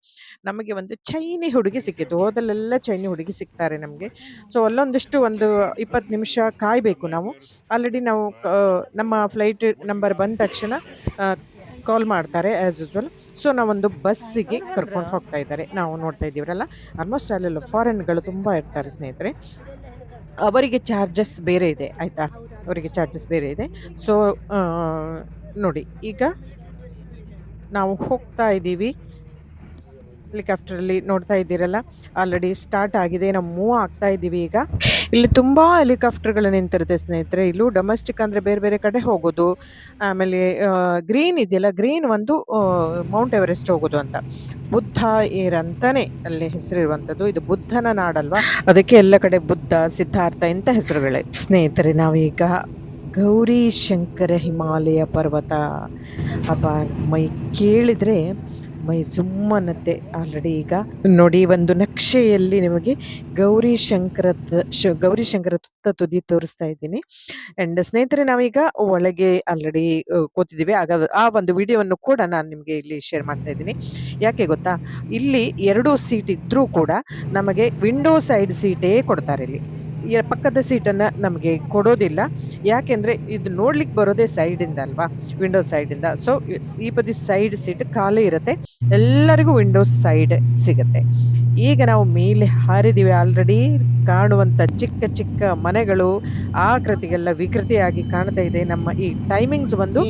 ನಮಗೆ ಒಂದು ಚೈನಿ ಹುಡುಗಿ ಸಿಕ್ಕಿತ್ತು ಹೋದಲ್ಲೆಲ್ಲ ಚೈನಿ ಹುಡುಗಿ ಸಿಗ್ತಾರೆ ನಮಗೆ. ಸೊ, ಅಲ್ಲೊಂದಿಷ್ಟು ಒಂದು ಇಪ್ಪತ್ತು ನಿಮಿಷ ಕಾಯಬೇಕು ನಾವು. ಆಲ್ರೆಡಿ ನಾವು ನಮ್ಮ ಫ್ಲೈಟ್ ನಂಬರ್ ಬಂದ ತಕ್ಷಣ ಕಾಲ್ ಮಾಡ್ತಾರೆ ಆ್ಯಸ್ ಯೂಸ್ವಲ್ ಸೊ ನಾವೊಂದು ಬಸ್ಸಿಗೆ ಕರ್ಕೊಂಡು ಹೋಗ್ತಾ ಇದ್ದಾರೆ. ನಾವು ನೋಡ್ತಾ ಇದ್ದೀವರಲ್ಲ ಆಲ್ಮೋಸ್ಟ್ ಅಲ್ಲೆಲ್ಲ ಫಾರಿನ್ಗಳು ತುಂಬ ಇರ್ತಾರೆ ಸ್ನೇಹಿತರೆ. ಅವರಿಗೆ ಚಾರ್ಜಸ್ ಬೇರೆ ಇದೆ, ಆಯಿತಾ? ಅವರಿಗೆ ಚಾರ್ಜಸ್ ಬೇರೆ ಇದೆ. ಸೊ ನೋಡಿ, ಈಗ ನಾವು ಹೋಗ್ತಾ ಇದ್ದೀವಿ. ಹೆಲಿಕಾಪ್ಟರಲ್ಲಿ ನೋಡ್ತಾ ಇದ್ದೀರಲ್ಲ ಆಲ್ರೆಡಿ ಸ್ಟಾರ್ಟ್ ಆಗಿದೆ, ನಾವು ಮೂವ್ ಆಗ್ತಾ ಇದ್ದೀವಿ ಈಗ. ಇಲ್ಲಿ ತುಂಬ ಹೆಲಿಕಾಪ್ಟರ್ಗಳು ನಿಂತಿರುತ್ತೆ ಸ್ನೇಹಿತರೆ. ಇಲ್ಲೂ ಡೊಮೆಸ್ಟಿಕ್ ಅಂದರೆ ಬೇರೆ ಬೇರೆ ಕಡೆ ಹೋಗೋದು. ಆಮೇಲೆ ಗ್ರೀನ್ ಇದೆಯಲ್ಲ ಗ್ರೀನ್ ಒಂದು ಮೌಂಟ್ ಎವರೆಸ್ಟ್ ಹೋಗೋದು ಅಂತ. ಬುದ್ಧ ಏರ್ ಅಂತಾನೆ ಅಲ್ಲಿ ಹೆಸರಿರುವಂಥದ್ದು. ಇದು ಬುದ್ಧನ ನಾಡಲ್ವಾ? ಅದಕ್ಕೆ ಎಲ್ಲ ಕಡೆ ಬುದ್ಧ, ಸಿದ್ಧಾರ್ಥ, ಇಂಥ ಹೆಸರುಗಳೇ. ಸ್ನೇಹಿತರೆ, ನಾವೀಗ ಗೌರಿ ಶಂಕರ ಹಿಮಾಲಯ ಪರ್ವತ. ಅಪ್ಪ, ಮೈ ಕೇಳಿದರೆ ಮೈ ಸುಮ್ಮನತ್ತೆ ಆಲ್ರೆಡಿ ಈಗ. ನೋಡಿ, ಒಂದು ನಕ್ಷೆಯಲ್ಲಿ ನಿಮಗೆ ಗೌರಿ ಶಂಕರ ಶ, ಗೌರಿ ಶಂಕರ ತುತ್ತ ತುದಿ ತೋರಿಸ್ತಾ ಇದ್ದೀನಿ. ಅಂಡ್ ಸ್ನೇಹಿತರೆ, ನಾವೀಗ ಒಳಗೆ ಆಲ್ರೆಡಿ ಕೂತಿದ್ದೀವಿ. ಆಗ, ಆ ಒಂದು ವಿಡಿಯೋವನ್ನು ಕೂಡ ನಾನು ನಿಮಗೆ ಇಲ್ಲಿ ಶೇರ್ ಮಾಡ್ತಾ ಇದ್ದೀನಿ. ಯಾಕೆ ಗೊತ್ತಾ? ಇಲ್ಲಿ ಎರಡು ಸೀಟ್ ಇದ್ದರೂ ಕೂಡ ನಮಗೆ ವಿಂಡೋ ಸೈಡ್ ಸೀಟೇ ಕೊಡ್ತಾರೆ ಇಲ್ಲಿ. ಪಕ್ಕದ ಸೀಟನ್ನು ನಮಗೆ ಕೊಡೋದಿಲ್ಲ. ಯಾಕೆಂದರೆ ಇದು ನೋಡ್ಲಿಕ್ಕೆ ಬರೋದೇ ಸೈಡಿಂದ ಅಲ್ವಾ? ವಿಂಡೋ ಸೈಡಿಂದ ಸೊ ಈ ಬದಿ ಸೈಡ್ ಸೀಟ್ ಖಾಲಿ ಇರುತ್ತೆ. ಎಲ್ಲರಿಗೂ ವಿಂಡೋ ಸೈಡ್ ಸಿಗುತ್ತೆ. ಈಗ ನಾವು ಮೇಲೆ ಹಾರಿದ್ದೀವಿ ಆಲ್ರೆಡಿ ಕಾಣುವಂಥ ಚಿಕ್ಕ ಚಿಕ್ಕ ಮನೆಗಳು ಆಕೃತಿಗೆಲ್ಲ ವಿಕೃತಿಯಾಗಿ ಕಾಣ್ತಾ ಇದೆ. ನಮ್ಮ ಈ ಟೈಮಿಂಗ್ಸ್ ಬಂದು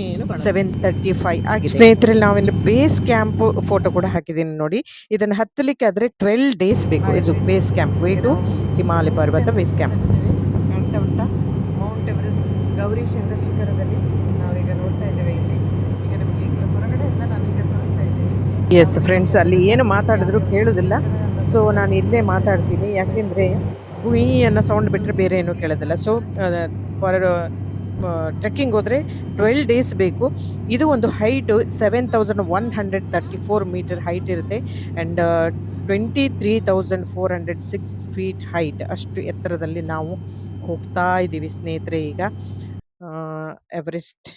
ಸೆವೆನ್ ತರ್ಟಿ ಫೈವ್ ಆಗಿದೆ. ಸ್ನೇಹಿತರಲ್ಲಿ ನಾವಿಲ್ಲಿ ಬೇಸ್ ಕ್ಯಾಂಪ್ ಫೋಟೋ ಕೂಡ ಹಾಕಿದ್ದೀನಿ ನೋಡಿ. ಇದನ್ನು ಹತ್ತಲಿಕ್ಕೆ ಆದರೆ ಟ್ವೆಲ್ ಡೇಸ್ ಬೇಕು. ಇದು base camp way to Himalaya ಪರ್ವತ ಬೇಸ್ ಕ್ಯಾಂಪ್ ಕಾಣ್ತಾ ಉಂಟಾ ಮೌಂಟ್ ಎವರೆಸ್ಟ್ ಗೌರಿ ಶಂಕರ್ ಶಿಖರದಲ್ಲಿ ನಾವೀಗ ನೋಡ್ತಾ ಇದ್ದೇವೆ ಇಲ್ಲಿ. ಈಗ ನಮಗೆ ಈಗ ಹೊರಗಡೆಯಿಂದ ನಾನು ಈಗ ತೋರಿಸ್ತಾ ಇದ್ದೀನಿ ಎಸ್ ಫ್ರೆಂಡ್ಸ್ ಅಲ್ಲಿ ಏನು ಮಾತಾಡಿದ್ರು ಕೇಳೋದಿಲ್ಲ. ಸೊ ನಾನು ಇಲ್ಲೇ ಮಾತಾಡ್ತೀನಿ. ಯಾಕೆಂದರೆ ಗುಯಿ ಸೌಂಡ್ ಬಿಟ್ಟರೆ ಬೇರೆ ಏನೂ ಕೇಳೋದಿಲ್ಲ. ಸೊ ಫಾರ್ ಟ್ರೆಕ್ಕಿಂಗ್ ಹೋದರೆ ಟ್ವೆಲ್ ಡೇಸ್ ಬೇಕು. ಇದು ಒಂದು height seven thousand one hundred thirty four meter height ಇರುತ್ತೆ. And twenty three thousand four hundred six feet height ಅಷ್ಟು ಎತ್ತರದಲ್ಲಿ ನಾವು ಹೋಗ್ತಾ ಇದ್ದೀವಿ ಸ್ನೇಹಿತರೆ ಈಗ. ಎವರೆಸ್ಟ್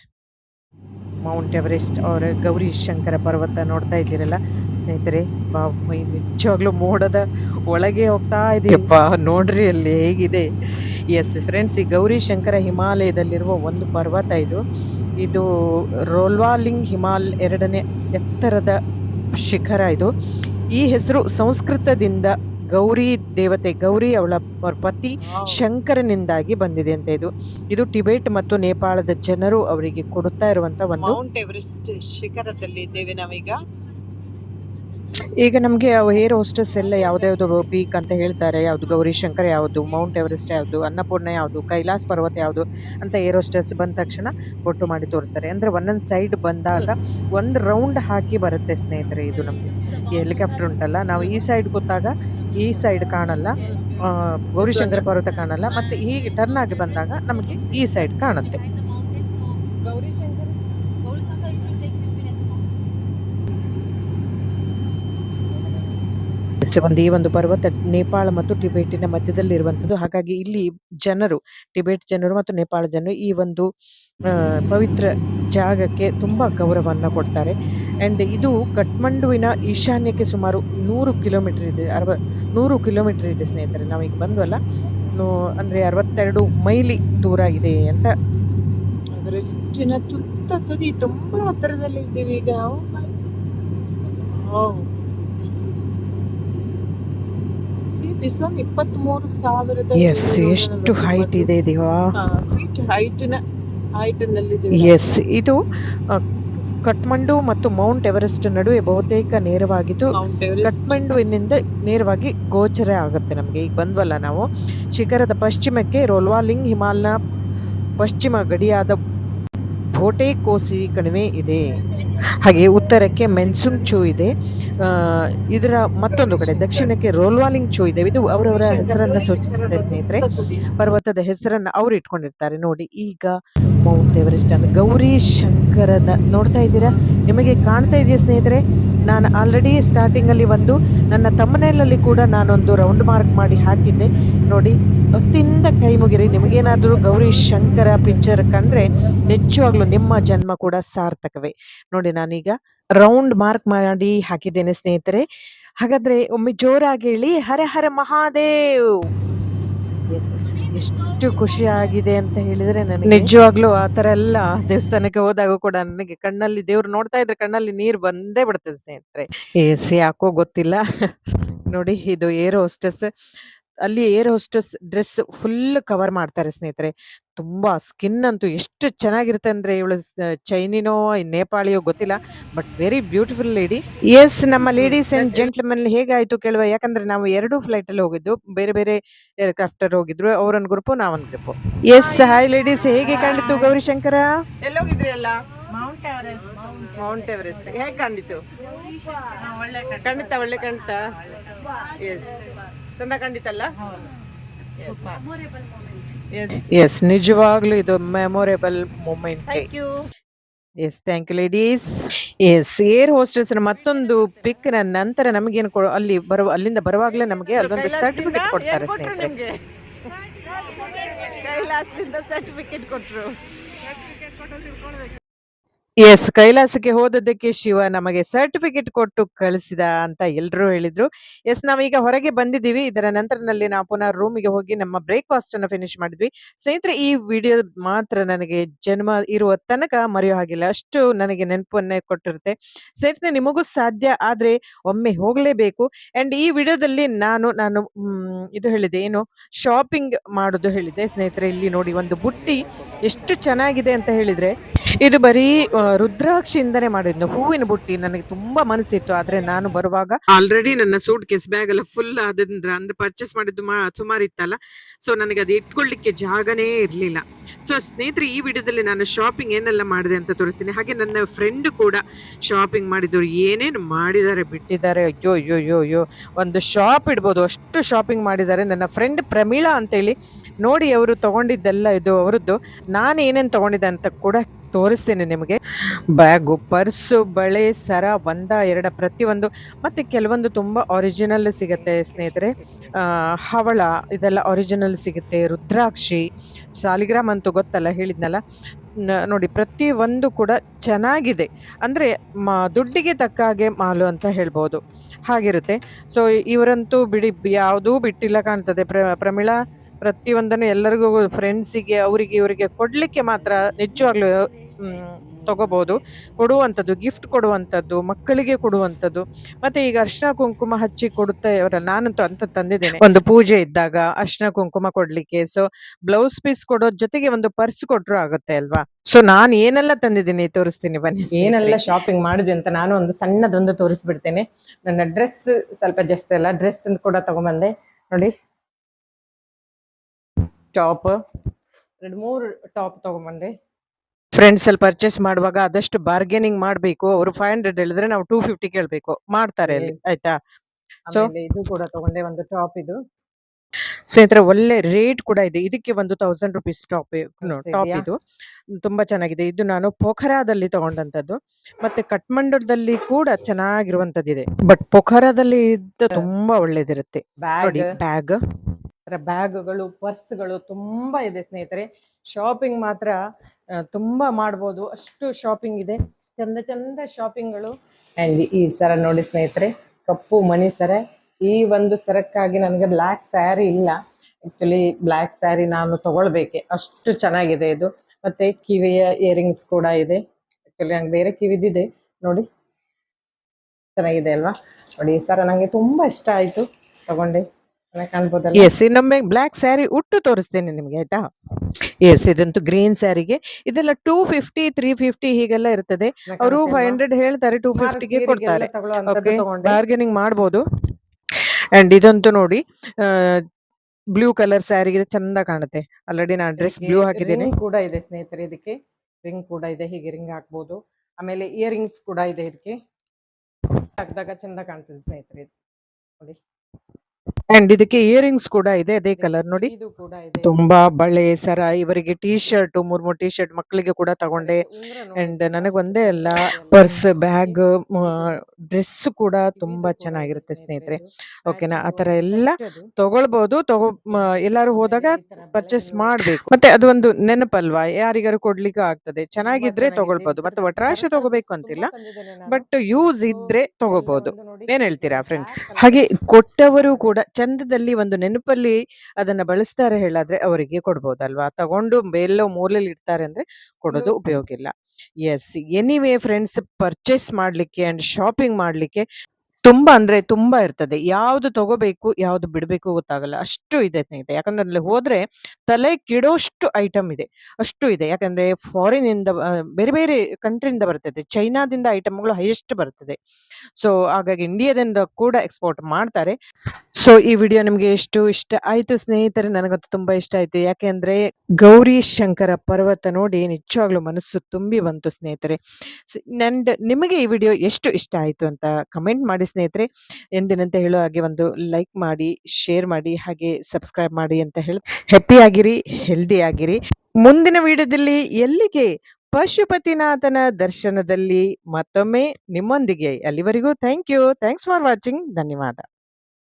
ಮೌಂಟ್ ಎವರೆಸ್ಟ್ ಅವರ ಗೌರಿ ಶಂಕರ ಪರ್ವತ ನೋಡ್ತಾ ಇದ್ದೀರಲ್ಲ? ಸ್ನೇಹಿತರೆ ಬಾ ಮೈ ನಿಜವಾಗ್ಲೂ ಮೋಡದ ಒಳಗೆ ಹೋಗ್ತಾ ಇದೆಯಪ್ಪ ನೋಡ್ರಿ ಅಲ್ಲಿ ಹೇಗಿದೆ. ಎಸ್ ಫ್ರೆಂಡ್ಸ್ ಈ ಗೌರಿ ಶಂಕರ ಹಿಮಾಲಯದಲ್ಲಿರುವ ಒಂದು ಪರ್ವತ ಇದು. ಇದು ರೋಲ್ವಾಲಿಂಗ್ ಹಿಮಾಲ್ ಎರಡನೇ ಎತ್ತರದ ಶಿಖರ ಇದು. ಈ ಹೆಸರು ಸಂಸ್ಕೃತದಿಂದ ಗೌರಿ ದೇವತೆ ಗೌರಿ ಅವಳ ಪತಿ ಶಂಕರನಿಂದಾಗಿ ಬಂದಿದೆ ಅಂತ ಇದು. ಇದು ಟಿಬೆಟ್ ಮತ್ತು ನೇಪಾಳದ ಜನರು ಅವರಿಗೆ ಕೊಡುತ್ತಾ ಇರುವಂತ ಒಂದು ಮೌಂಟ್ ಎವರೆಸ್ಟ್ ಶಿಖರದಲ್ಲಿ ಇದ್ದೇವೆ ನಾವೀಗ. ಈಗ ನಮಗೆ ಏರ್ ಹೋಸ್ಟೆಸ್ ಎಲ್ಲ ಯಾವ್ದ್ಯಾವ್ದು ಪೀಕ್ ಅಂತ ಹೇಳ್ತಾರೆ. ಯಾವ್ದು ಗೌರಿ ಶಂಕರ್ ಯಾವುದು ಮೌಂಟ್ ಎವರೆಸ್ಟ್ ಯಾವುದು ಅನ್ನಪೂರ್ಣ ಯಾವುದು ಕೈಲಾಸ್ ಪರ್ವತ ಯಾವುದು ಅಂತ ಏರ್ ಹೋಸ್ಟೆಸ್ ಬಂದ ತಕ್ಷಣ ಫೋಟೋ ಮಾಡಿ ತೋರಿಸ್ತಾರೆ. ಅಂದ್ರೆ ಒಂದೊಂದು ಸೈಡ್ ಬಂದಾಗ ಒಂದು ರೌಂಡ್ ಹಾಕಿ ಬರುತ್ತೆ ಸ್ನೇಹಿತರೆ ಇದು ನಮಗೆ. ಹೆಲಿಕಾಪ್ಟರ್ ಉಂಟಲ್ಲ ನಾವು ಈ ಸೈಡ್ ಕೂತಾಗ ಈ ಸೈಡ್ ಕಾಣಲ್ಲ. ಗೌರಿಶಂಕರ ಪರ್ವತ ಕಾಣಲ್ಲ. ಮತ್ತೆ ಹೀಗೆ ಟರ್ನ್ ಆಗಿ ಬಂದಾಗ ನಮಗೆ ಈ ಸೈಡ್ ಕಾಣುತ್ತೆ. ಒಂದು ಈ ಒಂದು ಪರ್ವತ ನೇಪಾಳ ಮತ್ತು ಟಿಬೇಟಿನ ಮಧ್ಯದಲ್ಲಿ ಇರುವಂತದ್ದು ಹಾಗಾಗಿ ಇಲ್ಲಿ ಜನರು, ಟಿಬೇಟ್ ಜನರು ಮತ್ತು ನೇಪಾಳ ಜನರು ಈ ಒಂದು ಪವಿತ್ರ ಜಾಗಕ್ಕೆ ತುಂಬಾ ಗೌರವವನ್ನು ಕೊಡ್ತಾರೆ. ಅಂಡ್ ಇದು ಕಠ್ಮಂಡುವಿನ ಈಶಾನ್ಯಕ್ಕೆ ಸುಮಾರು ನೂರು ಕಿಲೋಮೀಟ್ರ್ ಇದೆ ಅರವ ನೂರು ಕಿಲೋಮೀಟರ್ ಇದೆ ಸ್ನೇಹಿತರೆ ನಾವೀಗ ಬಂದ್ವಲ್ಲ? ನೂ- ಅಂದರೆ ಅರವತ್ತೆರಡು ಮೈಲಿ ದೂರ ಇದೆ ಅಂತ. ಅದರಷ್ಟಿನ ತುತ್ತ ತುದಿ ತುಂಬ ಹತ್ತಿರದಲ್ಲಿ ಇದ್ದೀವಿ ಈಗ. ನಾವು ಇಪ್ಪತ್ಮೂರು ಸಾವಿರದ ಎಸ್ ಎಷ್ಟು ಹೈಟ್ ಇದೆ ದೇವಾ ಫೀಟ್ ಹೈಟ್ನ ಎಸ್ ಇದು ಕಠ್ಮಂಡು ಮತ್ತು ಮೌಂಟ್ ಎವರೆಸ್ಟ್ ನಡುವೆ ಬಹುತೇಕ ನೇರವಾಗಿದ್ದು ಕಠ್ಮಂಡುವಿನಿಂದ ನೇರವಾಗಿ ಗೋಚರ ಆಗುತ್ತೆ ನಮಗೆ. ಈಗ ಬಂದ್ವಲ್ಲ ನಾವು ಶಿಖರದ ಪಶ್ಚಿಮಕ್ಕೆ ರೋಲ್ವಾಲಿಂಗ್ ಹಿಮಾಲಯ ಪಶ್ಚಿಮ ಗಡಿಯಾದ ಭೋಟೆ ಕೋಸಿ ಕಣಿವೆ ಇದೆ. ಹಾಗೆ ಉತ್ತರಕ್ಕೆ ಮೆನ್ಸುಂಗ್ ಚೂ ಇದೆ. ಇದರ ಮತ್ತೊಂದು ಕಡೆ ದಕ್ಷಿಣಕ್ಕೆ ರೋಲ್ವಾಲಿಂಗ್ ಚೂ ಇದೆ. ಇದು ಅವರವರ ಹೆಸರನ್ನ ಸೂಚಿಸುತ್ತೆ ಸ್ನೇಹಿತರೆ. ಪರ್ವತದ ಹೆಸರನ್ನ ಅವ್ರು ಇಟ್ಕೊಂಡಿರ್ತಾರೆ. ನೋಡಿ, ಈಗ ಮೌಂಟ್ ಎವರೆಸ್ಟ್ ಅನ್ನು ಗೌರಿ ಶಂಕರನ ನೋಡ್ತಾ ಇದ್ದೀರಾ? ನಿಮಗೆ ಕಾಣ್ತಾ ಇದೆಯಾ ಸ್ನೇಹಿತರೆ? ನಾನು ಆಲ್ರೆಡಿ ಸ್ಟಾರ್ಟಿಂಗಲ್ಲಿ ಒಂದು ನನ್ನ ತಮ್ಮನೆಯಲ್ಲಿ ಕೂಡ ನಾನೊಂದು ರೌಂಡ್ ಮಾರ್ಕ್ ಮಾಡಿ ಹಾಕಿದ್ದೆ. ನೋಡಿ, ಭಕ್ತಿಯಿಂದ ಕೈ ಮುಗಿರಿ. ನಿಮಗೇನಾದರೂ ಗೌರಿ ಶಂಕರ ಪಿಕ್ಚರ್ ಕಂಡ್ರೆ ನಿಜವಾಗ್ಲೂ ನಿಮ್ಮ ಜನ್ಮ ಕೂಡ ಸಾರ್ಥಕವೇ. ನೋಡಿ, ನಾನೀಗ ರೌಂಡ್ ಮಾರ್ಕ್ ಮಾಡಿ ಹಾಕಿದ್ದೇನೆ ಸ್ನೇಹಿತರೆ. ಹಾಗಾದ್ರೆ ಒಮ್ಮೆ ಜೋರಾಗಿ ಹೇಳಿ. ಹರ ಹರ ಮಹಾದೇವ್. Yes. ಎಷ್ಟು ಖುಷಿ ಆಗಿದೆ ಅಂತ ಹೇಳಿದ್ರೆ ನನಗೆ ನಿಜವಾಗ್ಲೂ ಆ ತರ ಎಲ್ಲ ದೇವಸ್ಥಾನಕ್ಕೆ ಹೋದಾಗ ಕೂಡ ನನಗೆ ಕಣ್ಣಲ್ಲಿ ದೇವ್ರು ನೋಡ್ತಾ ಇದ್ರೆ ಕಣ್ಣಲ್ಲಿ ನೀರು ಬಂದೇ ಬಿಡ್ತದೆ ಸ್ನೇಹಿತರೆ. ಏಸ್ ಯಾಕೋ ಗೊತ್ತಿಲ್ಲ. ನೋಡಿ ಇದು ಏರ್ ಹೋಸ್ಟೆಸ್ ಅಲ್ಲಿ air hostess dress full cover ಮಾಡ್ತಾರೆ ಸ್ನೇಹಿತರೆ. ತುಂಬಾ ಸ್ಕಿನ್ ಅಂತೂ ಎಷ್ಟು ಚೆನ್ನಾಗಿರುತ್ತೆ ಅಂದ್ರೆ ಇವಳು ಚೈನಿನೋ ನೇಪಾಳಿಯೋ ಗೊತ್ತಿಲ್ಲ but very beautiful lady. Yes ನಮ್ಮ ಲೇಡೀಸ್ ಅಂಡ್ ಜೆಂಟ್ಲ್ಮನ್ ಹೇಗಾಯ್ತು ಕೇಳುವ ಯಾಕಂದ್ರೆ ನಾವು ಎರಡು ಫ್ಲೈಟ್ ಅಲ್ಲಿ ಹೋಗಿದ್ದು ಬೇರೆ ಬೇರೆ ಏರ್ಕ್ರಾಫ್ಟರ್ ಹೋಗಿದ್ರು ಅವರೊಂದು ಗ್ರೂಪ್ ನಾವೊಂದು ಗ್ರೂಪ್. ಎಸ್ ಹಾಯ್ ಲೇಡೀಸ್ ಹೇಗೆ ಕಂಡಿತು ಗೌರಿಶಂಕರ? ಎಲ್ಲೋಗಿದ್ರಿ ಅಲ್ಲ ಮೌಂಟ್ ಎವರೆಸ್ಟ್ ಮೌಂಟ್ ಎವರೆಸ್ಟ್ ಹೇಗೆ ಕಂಡಿತು? ಖಂಡಿತ ಒಳ್ಳೆ ಖಂಡಿತ ಎಸ್ ಚಂದ ಖಂಡಿತಲ್ಲ ಎಸ್ ಎಸ್ ನಿಜವಾಗ್ಲೂ ಇದು memorable moment thank you yes thank you ladies yes air hostels ಮತ್ತೊಂದು ಪಿಕ್ ನಂತರ ನಮಗೇನು ಕೊಡು ಅಲ್ಲಿ ಬರುವ ಅಲ್ಲಿಂದ ಬರುವಾಗಲೇ ನಮಗೆ ಅಲ್ಲೊಂದು ಸರ್ಟಿಫಿಕೇಟ್ ಕೊಡ್ತಾರೆ ಸ್ನೇಹಿತರೆ. ನಿಮ್ಗೆ? ಕೈಲಾಸದಿಂದ ಸರ್ಟಿಫಿಕೇಟ್ ಕೊಟ್ರು. ಎಸ್ ಕೈಲಾಸಕ್ಕೆ ಹೋದದ್ದಕ್ಕೆ ಶಿವ ನಮಗೆ ಸರ್ಟಿಫಿಕೇಟ್ ಕೊಟ್ಟು ಕಳಿಸಿದ ಅಂತ ಎಲ್ಲರೂ ಹೇಳಿದ್ರು. ಎಸ್ ನಾವೀಗ ಹೊರಗೆ ಬಂದಿದ್ದೀವಿ. ಇದರ ನಂತರದಲ್ಲಿ ನಾವು ಪುನಃ ರೂಮಿಗೆ ಹೋಗಿ ನಮ್ಮ ಬ್ರೇಕ್ಫಾಸ್ಟ್ ಅನ್ನು ಫಿನಿಶ್ ಮಾಡಿದ್ವಿ. ಸ್ನೇಹಿತರೆ, ಈ ವಿಡಿಯೋ ಮಾತ್ರ ನನಗೆ ಜನ್ಮ ಇರುವ ತನಕ ಮರೆಯೋ ಹಾಗಿಲ್ಲ. ಅಷ್ಟು ನನಗೆ ನೆನಪನ್ನೇ ಕೊಟ್ಟಿರುತ್ತೆ. ಸ್ನೇಹಿತರೆ, ನಿಮಗೂ ಸಾಧ್ಯ ಆದ್ರೆ ಒಮ್ಮೆ ಹೋಗಲೇಬೇಕು. ಅಂಡ್ ಈ ವಿಡಿಯೋದಲ್ಲಿ ನಾನು ನಾನು ಇದು ಹೇಳಿದೆ, ಏನು ಶಾಪಿಂಗ್ ಮಾಡೋದು ಹೇಳಿದೆ. ಸ್ನೇಹಿತರೆ, ಇಲ್ಲಿ ನೋಡಿ ಒಂದು ಬುಟ್ಟಿ ಎಷ್ಟು ಚೆನ್ನಾಗಿದೆ ಅಂತ ಹೇಳಿದ್ರೆ, ಇದು ಬರೀ ರುದ್ರಾಕ್ಷಿಯಿಂದನೇ ಮಾಡಿದ್ನ ಹೂವಿನ ಬುಟ್ಟಿ ನನಗೆ ತುಂಬಾ ಮನಸ್ಸಿತ್ತು. ಆದ್ರೆ ನಾನು ಬರುವಾಗ ಆಲ್ರೆಡಿ ನನ್ನ ಸೂಟ್ ಕೇಸ್ ಬ್ಯಾಗ್ ಎಲ್ಲ ಫುಲ್ ಆದ್ರಿಂದ ಅಂದ್ರೆ ಪರ್ಚೇಸ್ ಮಾಡಿದ್ದು ಸುಮಾರು ಇತ್ತಲ್ಲ. ಸೊ ನನಗೆ ಅದು ಇಟ್ಕೊಳ್ಳಿಕ್ಕೆ ಜಾಗನೇ ಇರಲಿಲ್ಲ. ಸೊ ಸ್ನೇಹಿತರೆ, ಈ ವಿಡಿಯೋದಲ್ಲಿ ನಾನು ಶಾಪಿಂಗ್ ಏನೆಲ್ಲ ಮಾಡಿದೆ ಅಂತ ತೋರಿಸ್ತೀನಿ. ಹಾಗೆ ನನ್ನ ಫ್ರೆಂಡ್ ಕೂಡ ಶಾಪಿಂಗ್ ಮಾಡಿದವರು ಏನೇನು ಮಾಡಿದ್ದಾರೆ ಬಿಟ್ಟಿದ್ದಾರೆ. ಅಯ್ಯೋ ಅಯ್ಯೋ ಅಯ್ಯೋ ಅಯ್ಯೋ. ಒಂದು ಶಾಪ್ ಇಡ್ಬೋದು. ಅಷ್ಟು ಶಾಪಿಂಗ್ ಮಾಡಿದ್ದಾರೆ. ನನ್ನ ಫ್ರೆಂಡ್ ಪ್ರಮೀಳಾ ಅಂತೇಳಿ. ನೋಡಿ ಅವರು ತಗೊಂಡಿದ್ದೆಲ್ಲ ಇದು ಅವರದ್ದು. ನಾನು ಏನೇನು ತಗೊಂಡಿದ್ದೆ ಅಂತ ಕೂಡ ತೋರಿಸ್ತೇನೆ ನಿಮಗೆ. ಬ್ಯಾಗು, ಪರ್ಸು, ಬಳೆ, ಸರ, ಒಂದ, ಎರಡ, ಪ್ರತಿಯೊಂದು. ಮತ್ತು ಕೆಲವೊಂದು ತುಂಬ ಒರಿಜಿನಲ್ ಸಿಗುತ್ತೆ ಸ್ನೇಹಿತರೆ. ಹವಳ, ಇದೆಲ್ಲ ಒರಿಜಿನಲ್ ಸಿಗುತ್ತೆ, ರುದ್ರಾಕ್ಷಿ ಶಾಲಿಗ್ರಾಮ್ ಅಂತೂ ಗೊತ್ತಲ್ಲ, ಹೇಳಿದ್ನಲ್ಲ. ನೋಡಿ, ಪ್ರತಿಯೊಂದು ಕೂಡ ಚೆನ್ನಾಗಿದೆ. ಅಂದರೆ ಮ, ದುಡ್ಡಿಗೆ ತಕ್ಕ ಹಾಗೆ ಮಾಲು ಅಂತ ಹೇಳ್ಬೋದು. ಹಾಗಿರುತ್ತೆ. ಸೊ ಇವರಂತೂ ಬಿಡಿ, ಯಾವುದೂ ಬಿಟ್ಟಿಲ್ಲ ಕಾಣ್ತದೆ. ಪ್ರ, ಪ್ರಮೀಳಾ ಪ್ರತಿಯೊಂದನ್ನು ಎಲ್ಲರಿಗೂ ಫ್ರೆಂಡ್ಸಿಗೆ ಅವರಿಗೆ ಇವರಿಗೆ ಕೊಡಲಿಕ್ಕೆ ಮಾತ್ರ ನಿಜವಾಗ್ಲೂ ತಗೋಬಹುದು ಕೊಡುವಂಥದ್ದು ಗಿಫ್ಟ್ ಕೊಡುವಂಥದ್ದು ಮಕ್ಕಳಿಗೆ ಕೊಡುವಂಥದ್ದು. ಮತ್ತೆ ಈಗ ಅರ್ಶಿನ ಕುಂಕುಮ ಹಚ್ಚಿ ಕೊಡುತ್ತೇವರ ನಾನಂತೂ ಅಂತ ತಂದಿದ್ದೇನೆ. ಒಂದು ಪೂಜೆ ಇದ್ದಾಗ ಅರ್ಶಿನ ಕುಂಕುಮ ಕೊಡ್ಲಿಕ್ಕೆ ಸೊ ಬ್ಲೌಸ್ ಪೀಸ್ ಕೊಡೋದ್ ಜೊತೆಗೆ ಒಂದು ಪರ್ಸ್ ಕೊಟ್ಟರು ಆಗುತ್ತೆ ಅಲ್ವಾ? ಸೊ ನಾನು ಏನೆಲ್ಲ ತಂದಿದ್ದೀನಿ ತೋರಿಸ್ತೀನಿ ಬನ್ನಿ. ಏನೆಲ್ಲ ಶಾಪಿಂಗ್ ಮಾಡಿದೆ ಅಂತ ನಾನು ಒಂದು ಸಣ್ಣದೊಂದು ತೋರಿಸ್ಬಿಡ್ತೇನೆ. ನನ್ನ ಡ್ರೆಸ್ ಸ್ವಲ್ಪ ಜಾಸ್ತಿ ಅಲ್ಲ ಡ್ರೆಸ್ ಕೂಡ ತಗೊಂಬಂದೆ. ನೋಡಿ. ಟಾಪ್. ಎರಡು ಮೂರು ಟಾಪ್ ತೊಗೊಂಬಂದೆ. ಫ್ರೆಂಡ್ಸ್ ಅಲ್ಲಿ ಪರ್ಚೇಸ್ ಮಾಡುವಾಗ ಆದಷ್ಟು ಬಾರ್ಗೇನಿಂಗ್ ಮಾಡಬೇಕು. ಅವರು ಫೈವ್ ಹಂಡ್ರೆಡ್ ಹೇಳಿದ್ರೆ ನಾವು ಟೂ ಫಿಫ್ಟಿ ಕೇಳಬೇಕು. ಮಾಡ್ತಾರೆ ಅಲ್ಲಿ ಆಯ್ತಾ? ಸೊ ಇದು ಕೂಡ ತಗೊಂಡೆ ಒಂದು ಟಾಪ್ ಇದು. ಸ್ನೇಹಿತರೆ ಒಳ್ಳೆ ರೇಟ್ ಕೂಡ ಇದೆ. ಇದಕ್ಕೆ ಒಂದು ತೌಸಂಡ್ ರುಪೀಸ್ ಟಾಪ್ ಟಾಪ್ ಇದು. ತುಂಬಾ ಚೆನ್ನಾಗಿದೆ. ಇದು ನಾನು ಪೋಖರಾದಲ್ಲಿ ತಗೊಂಡಂತದ್ದು ಮತ್ತೆ ಕಠ್ಮಂಡೂದಲ್ಲಿ ಕೂಡ ಚೆನ್ನಾಗಿರುವಂತದ್ದಿದೆ ಬಟ್ ಪೋಖರಾದಲ್ಲಿ ಇದ್ದ ತುಂಬಾ ಒಳ್ಳೇದಿರುತ್ತೆ. ಬ್ಯಾಗ್ ಬ್ಯಾಗ್ ಬ್ಯಾಗ್ಗಳು, ಪರ್ಸ್ಗಳು ತುಂಬಾ ಇದೆ ಸ್ನೇಹಿತರೆ. ಶಾಪಿಂಗ್ ಮಾತ್ರ ತುಂಬ ಮಾಡ್ಬೋದು. ಅಷ್ಟು ಶಾಪಿಂಗ್ ಇದೆ. ಚಂದ ಚಂದ ಶಾಪಿಂಗ್ಗಳು. ಆ್ಯಂಡ್ ಈ ಸರ ನೋಡಿ ಸ್ನೇಹಿತರೆ, ಕಪ್ಪು ಮಣಿ ಸರ. ಈ ಒಂದು ಸರಕ್ಕಾಗಿ ನನಗೆ ಬ್ಲ್ಯಾಕ್ ಸ್ಯಾರಿ ಇಲ್ಲ. ಆ್ಯಕ್ಚುಲಿ ಬ್ಲ್ಯಾಕ್ ಸ್ಯಾರಿ ನಾನು ತೊಗೊಳ್ಬೇಕೆ. ಅಷ್ಟು ಚೆನ್ನಾಗಿದೆ ಇದು. ಮತ್ತೆ ಕಿವಿಯ ಇಯರಿಂಗ್ಸ್ ಕೂಡ ಇದೆ. ಆ್ಯಕ್ಚುಲಿ ನಂಗೆ ಬೇರೆ ಕಿವಿದಿದೆ. ನೋಡಿ. ಚೆನ್ನಾಗಿದೆ ಅಲ್ವಾ? ನೋಡಿ ಈ ಸರ ನನಗೆ ತುಂಬಾ ಇಷ್ಟ ಆಯಿತು. ತಗೊಂಡೆ. ಎಸ್ ಇನ್ನೊಮ್ಮೆ ಬ್ಲ್ಯಾಕ್ ಸ್ಯಾರಿ ಉಟ್ಟು ತೋರಿಸ್ತೇನೆ ನಿಮ್ಗೆ ಆಯ್ತಾ? ಎಸ್ ಇದಂತೂ ಗ್ರೀನ್ ಸ್ಯಾರಿಗೆ ಇದೆಲ್ಲ ಟೂ ಫಿಫ್ಟಿ ತ್ರೀ ಫಿಫ್ಟಿ ಹೀಗೆಲ್ಲ ಇರ್ತದೆ. ಅವರು ಫೈವ್ ಹಂಡ್ರೆಡ್ ಹೇಳ್ತಾರೆ ಟೂ ಫಿಫ್ಟಿಗೆ ಕೊಡ್ತಾರೆ. ಬಾರ್ಗೇನಿಂಗ್ ಮಾಡ್ಬೋದು. ಅಂಡ್ ಇದಂತೂ ನೋಡಿ ಬ್ಲೂ ಕಲರ್ ಸ್ಯಾರಿಗೆ ಚಂದ ಕಾಣುತ್ತೆ. ಆಲ್ರೆಡಿ ನಾನು ಡ್ರೆಸ್ ಬ್ಲೂ ಹಾಕಿದ್ದೀನಿ. ಕೂಡ ಇದೆ ಸ್ನೇಹಿತರೆ ಇದಕ್ಕೆ. ರಿಂಗ್ ಕೂಡ ಇದೆ ಹೀಗೆ ರಿಂಗ್ ಹಾಕ್ಬೋದು. ಆಮೇಲೆ ಇಯರಿಂಗ್ಸ್ ಕೂಡ ಇದೆ ಇದಕ್ಕೆ. ಹಾಕಿದಾಗ ಚಂದ ಕಾಣ್ತದೆ ಸ್ನೇಹಿತರೆ ಇದು. ನೋಡಿ. ಅಂಡ್ ಇದಕ್ಕೆ ಇಯರಿಂಗ್ಸ್ ಕೂಡ ಇದೆ ಅದೇ ಕಲರ್ ನೋಡಿ. ಇದು ಕೂಡ ಇದೆ. ತುಂಬಾ ಬಳೆ ಸರ ಇವರಿಗೆ ಟೀ ಶರ್ಟ್ ಮೂರ್ ಮೂರ್ ಟೀ ಶರ್ಟ್ ಮಕ್ಕಳಿಗೆ ಕೂಡ ತಗೊಂಡೆ ಅಂಡ್ ನನಗ್ ಒಂದೇ ಉಂಗುರ ಅಲ್ಲ. ಪರ್ಸ್ ಬ್ಯಾಗ್ ಡ್ರೆಸ್ ಕೂಡ ತುಂಬಾ ಚೆನ್ನಾಗಿರುತ್ತೆ ಸ್ನೇಹಿತರೆ. ಓಕೆನಾ ಆ Matching ತರ ಎಲ್ಲ ತಗೊಳ್ಬಹುದು ತಗೋ ಎಲ್ಲಾರು ಹೋದಾಗ ಪರ್ಚೇಸ್. ಮಾಡ್ಬೇಕು. ಮತ್ತೆ ಅದು ಒಂದು ನೆನಪಲ್ವಾ ಯಾರಿಗಾರು ಕೊಡ್ಲಿಕ್ಕೆ ಆಗ್ತದೆ. ಚೆನ್ನಾಗಿದ್ರೆ ಚೆನ್ನಾಗಿದೆ. ತಗೊಳ್ಬಹುದು ಮತ್ತೆ ಒಟ್ರಾಶೆ ತಗೋಬೇಕು ಅಂತಿಲ್ಲ ಬಟ್ ಯೂಸ್ ಇದ್ರೆ ತಗೋಬಹುದು ಏನ್ ಹೇಳ್ತೀರಾ ಫ್ರೆಂಡ್ಸ್ ಹಾಗೆ ಕೊಟ್ಟವರು ಕೂಡ ಚಂದದಲ್ಲಿ ಒಂದು ನೆನಪಲ್ಲಿ ಅದನ್ನ ಬಳಸ್ತಾರೆ ಹೇಳಾದ್ರೆ ಅವರಿಗೆ ಕೊಡ್ಬೋದಲ್ವಾ? ತಗೊಂಡು ಎಲ್ಲೋ ಮೂಲೆಯಲ್ಲಿ ಇಡ್ತಾರೆ ಅಂದ್ರೆ ಕೊಡೋದು ಉಪಯೋಗ ಇಲ್ಲ. ಎಸ್ ಎನಿವೇ ಫ್ರೆಂಡ್ಸ್ ಪರ್ಚೇಸ್ ಮಾಡ್ಲಿಕ್ಕೆ ಅಂಡ್ ಶಾಪಿಂಗ್ ಮಾಡ್ಲಿಕ್ಕೆ ತುಂಬಾ ಅಂದ್ರೆ ತುಂಬಾ ಇರ್ತದೆ. ಯಾವ್ದು ತಗೋಬೇಕು, ಯಾವ್ದು ಬಿಡ್ಬೇಕು ಗೊತ್ತಾಗಲ್ಲ. ಅಷ್ಟು ಇದೆ ಸ್ನೇಹಿತ ಯಾಕಂದ್ರೆ ಅಲ್ಲಿ ಹೋದ್ರೆ ತಲೆ ಕೆಡೋಷ್ಟು ಐಟಮ್ ಇದೆ. ಅಷ್ಟು ಇದೆ. ಯಾಕಂದ್ರೆ ಫಾರಿನ್ ಇಂದ ಬೇರೆ ಬೇರೆ ಕಂಟ್ರಿಯಿಂದ ಬರ್ತದೆ. ಚೈನಾದಿಂದ ಐಟಮ್ಗಳು ಹೈಯೆಸ್ಟ್ ಬರ್ತದೆ. ಸೊ ಹಾಗಾಗಿ ಇಂಡಿಯಾದಿಂದ ಕೂಡ ಎಕ್ಸ್ಪೋರ್ಟ್ ಮಾಡ್ತಾರೆ. ಸೊ ಈ ವಿಡಿಯೋ ನಿಮ್ಗೆ ಎಷ್ಟು ಇಷ್ಟ ಆಯ್ತು ಸ್ನೇಹಿತರೆ? ನನಗಂತೂ ತುಂಬಾ ಇಷ್ಟ ಆಯ್ತು. ಯಾಕೆಂದ್ರೆ ಗೌರಿ ಶಂಕರ ಪರ್ವತ ನೋಡಿ ನಿಜವಾಗ್ಲೂ ಮನಸ್ಸು ತುಂಬಿ ಬಂತು ಸ್ನೇಹಿತರೆ. ನಂಡ್ ನಿಮಗೆ ಈ ವಿಡಿಯೋ ಎಷ್ಟು ಇಷ್ಟ ಆಯ್ತು ಅಂತ ಕಮೆಂಟ್ ಮಾಡಿ ಸ್ನೇಹಿತರೆ, ಎಂದಿನಂತೆ ಹೇಳೋ ಹಾಗೆ ಒಂದು ಲೈಕ್ ಮಾಡಿ ಶೇರ್ ಮಾಡಿ, ಹಾಗೆ ಸಬ್ಸ್ಕ್ರೈಬ್ ಮಾಡಿ ಅಂತ ಹೇಳಿ ಹ್ಯಾಪಿ ಆಗಿರಿ ಹೆಲ್ದಿ ಆಗಿರಿ. ಮುಂದಿನ ವಿಡಿಯೋದಲ್ಲಿ ಎಲ್ಲಿಗೆ? ಪಶುಪತಿನಾಥನ ದರ್ಶನದಲ್ಲಿ ಮತ್ತೊಮ್ಮೆ ನಿಮ್ಮೊಂದಿಗೆ ಅಲ್ಲಿವರೆಗೂ thank you thanks for watching ಧನ್ಯವಾದ.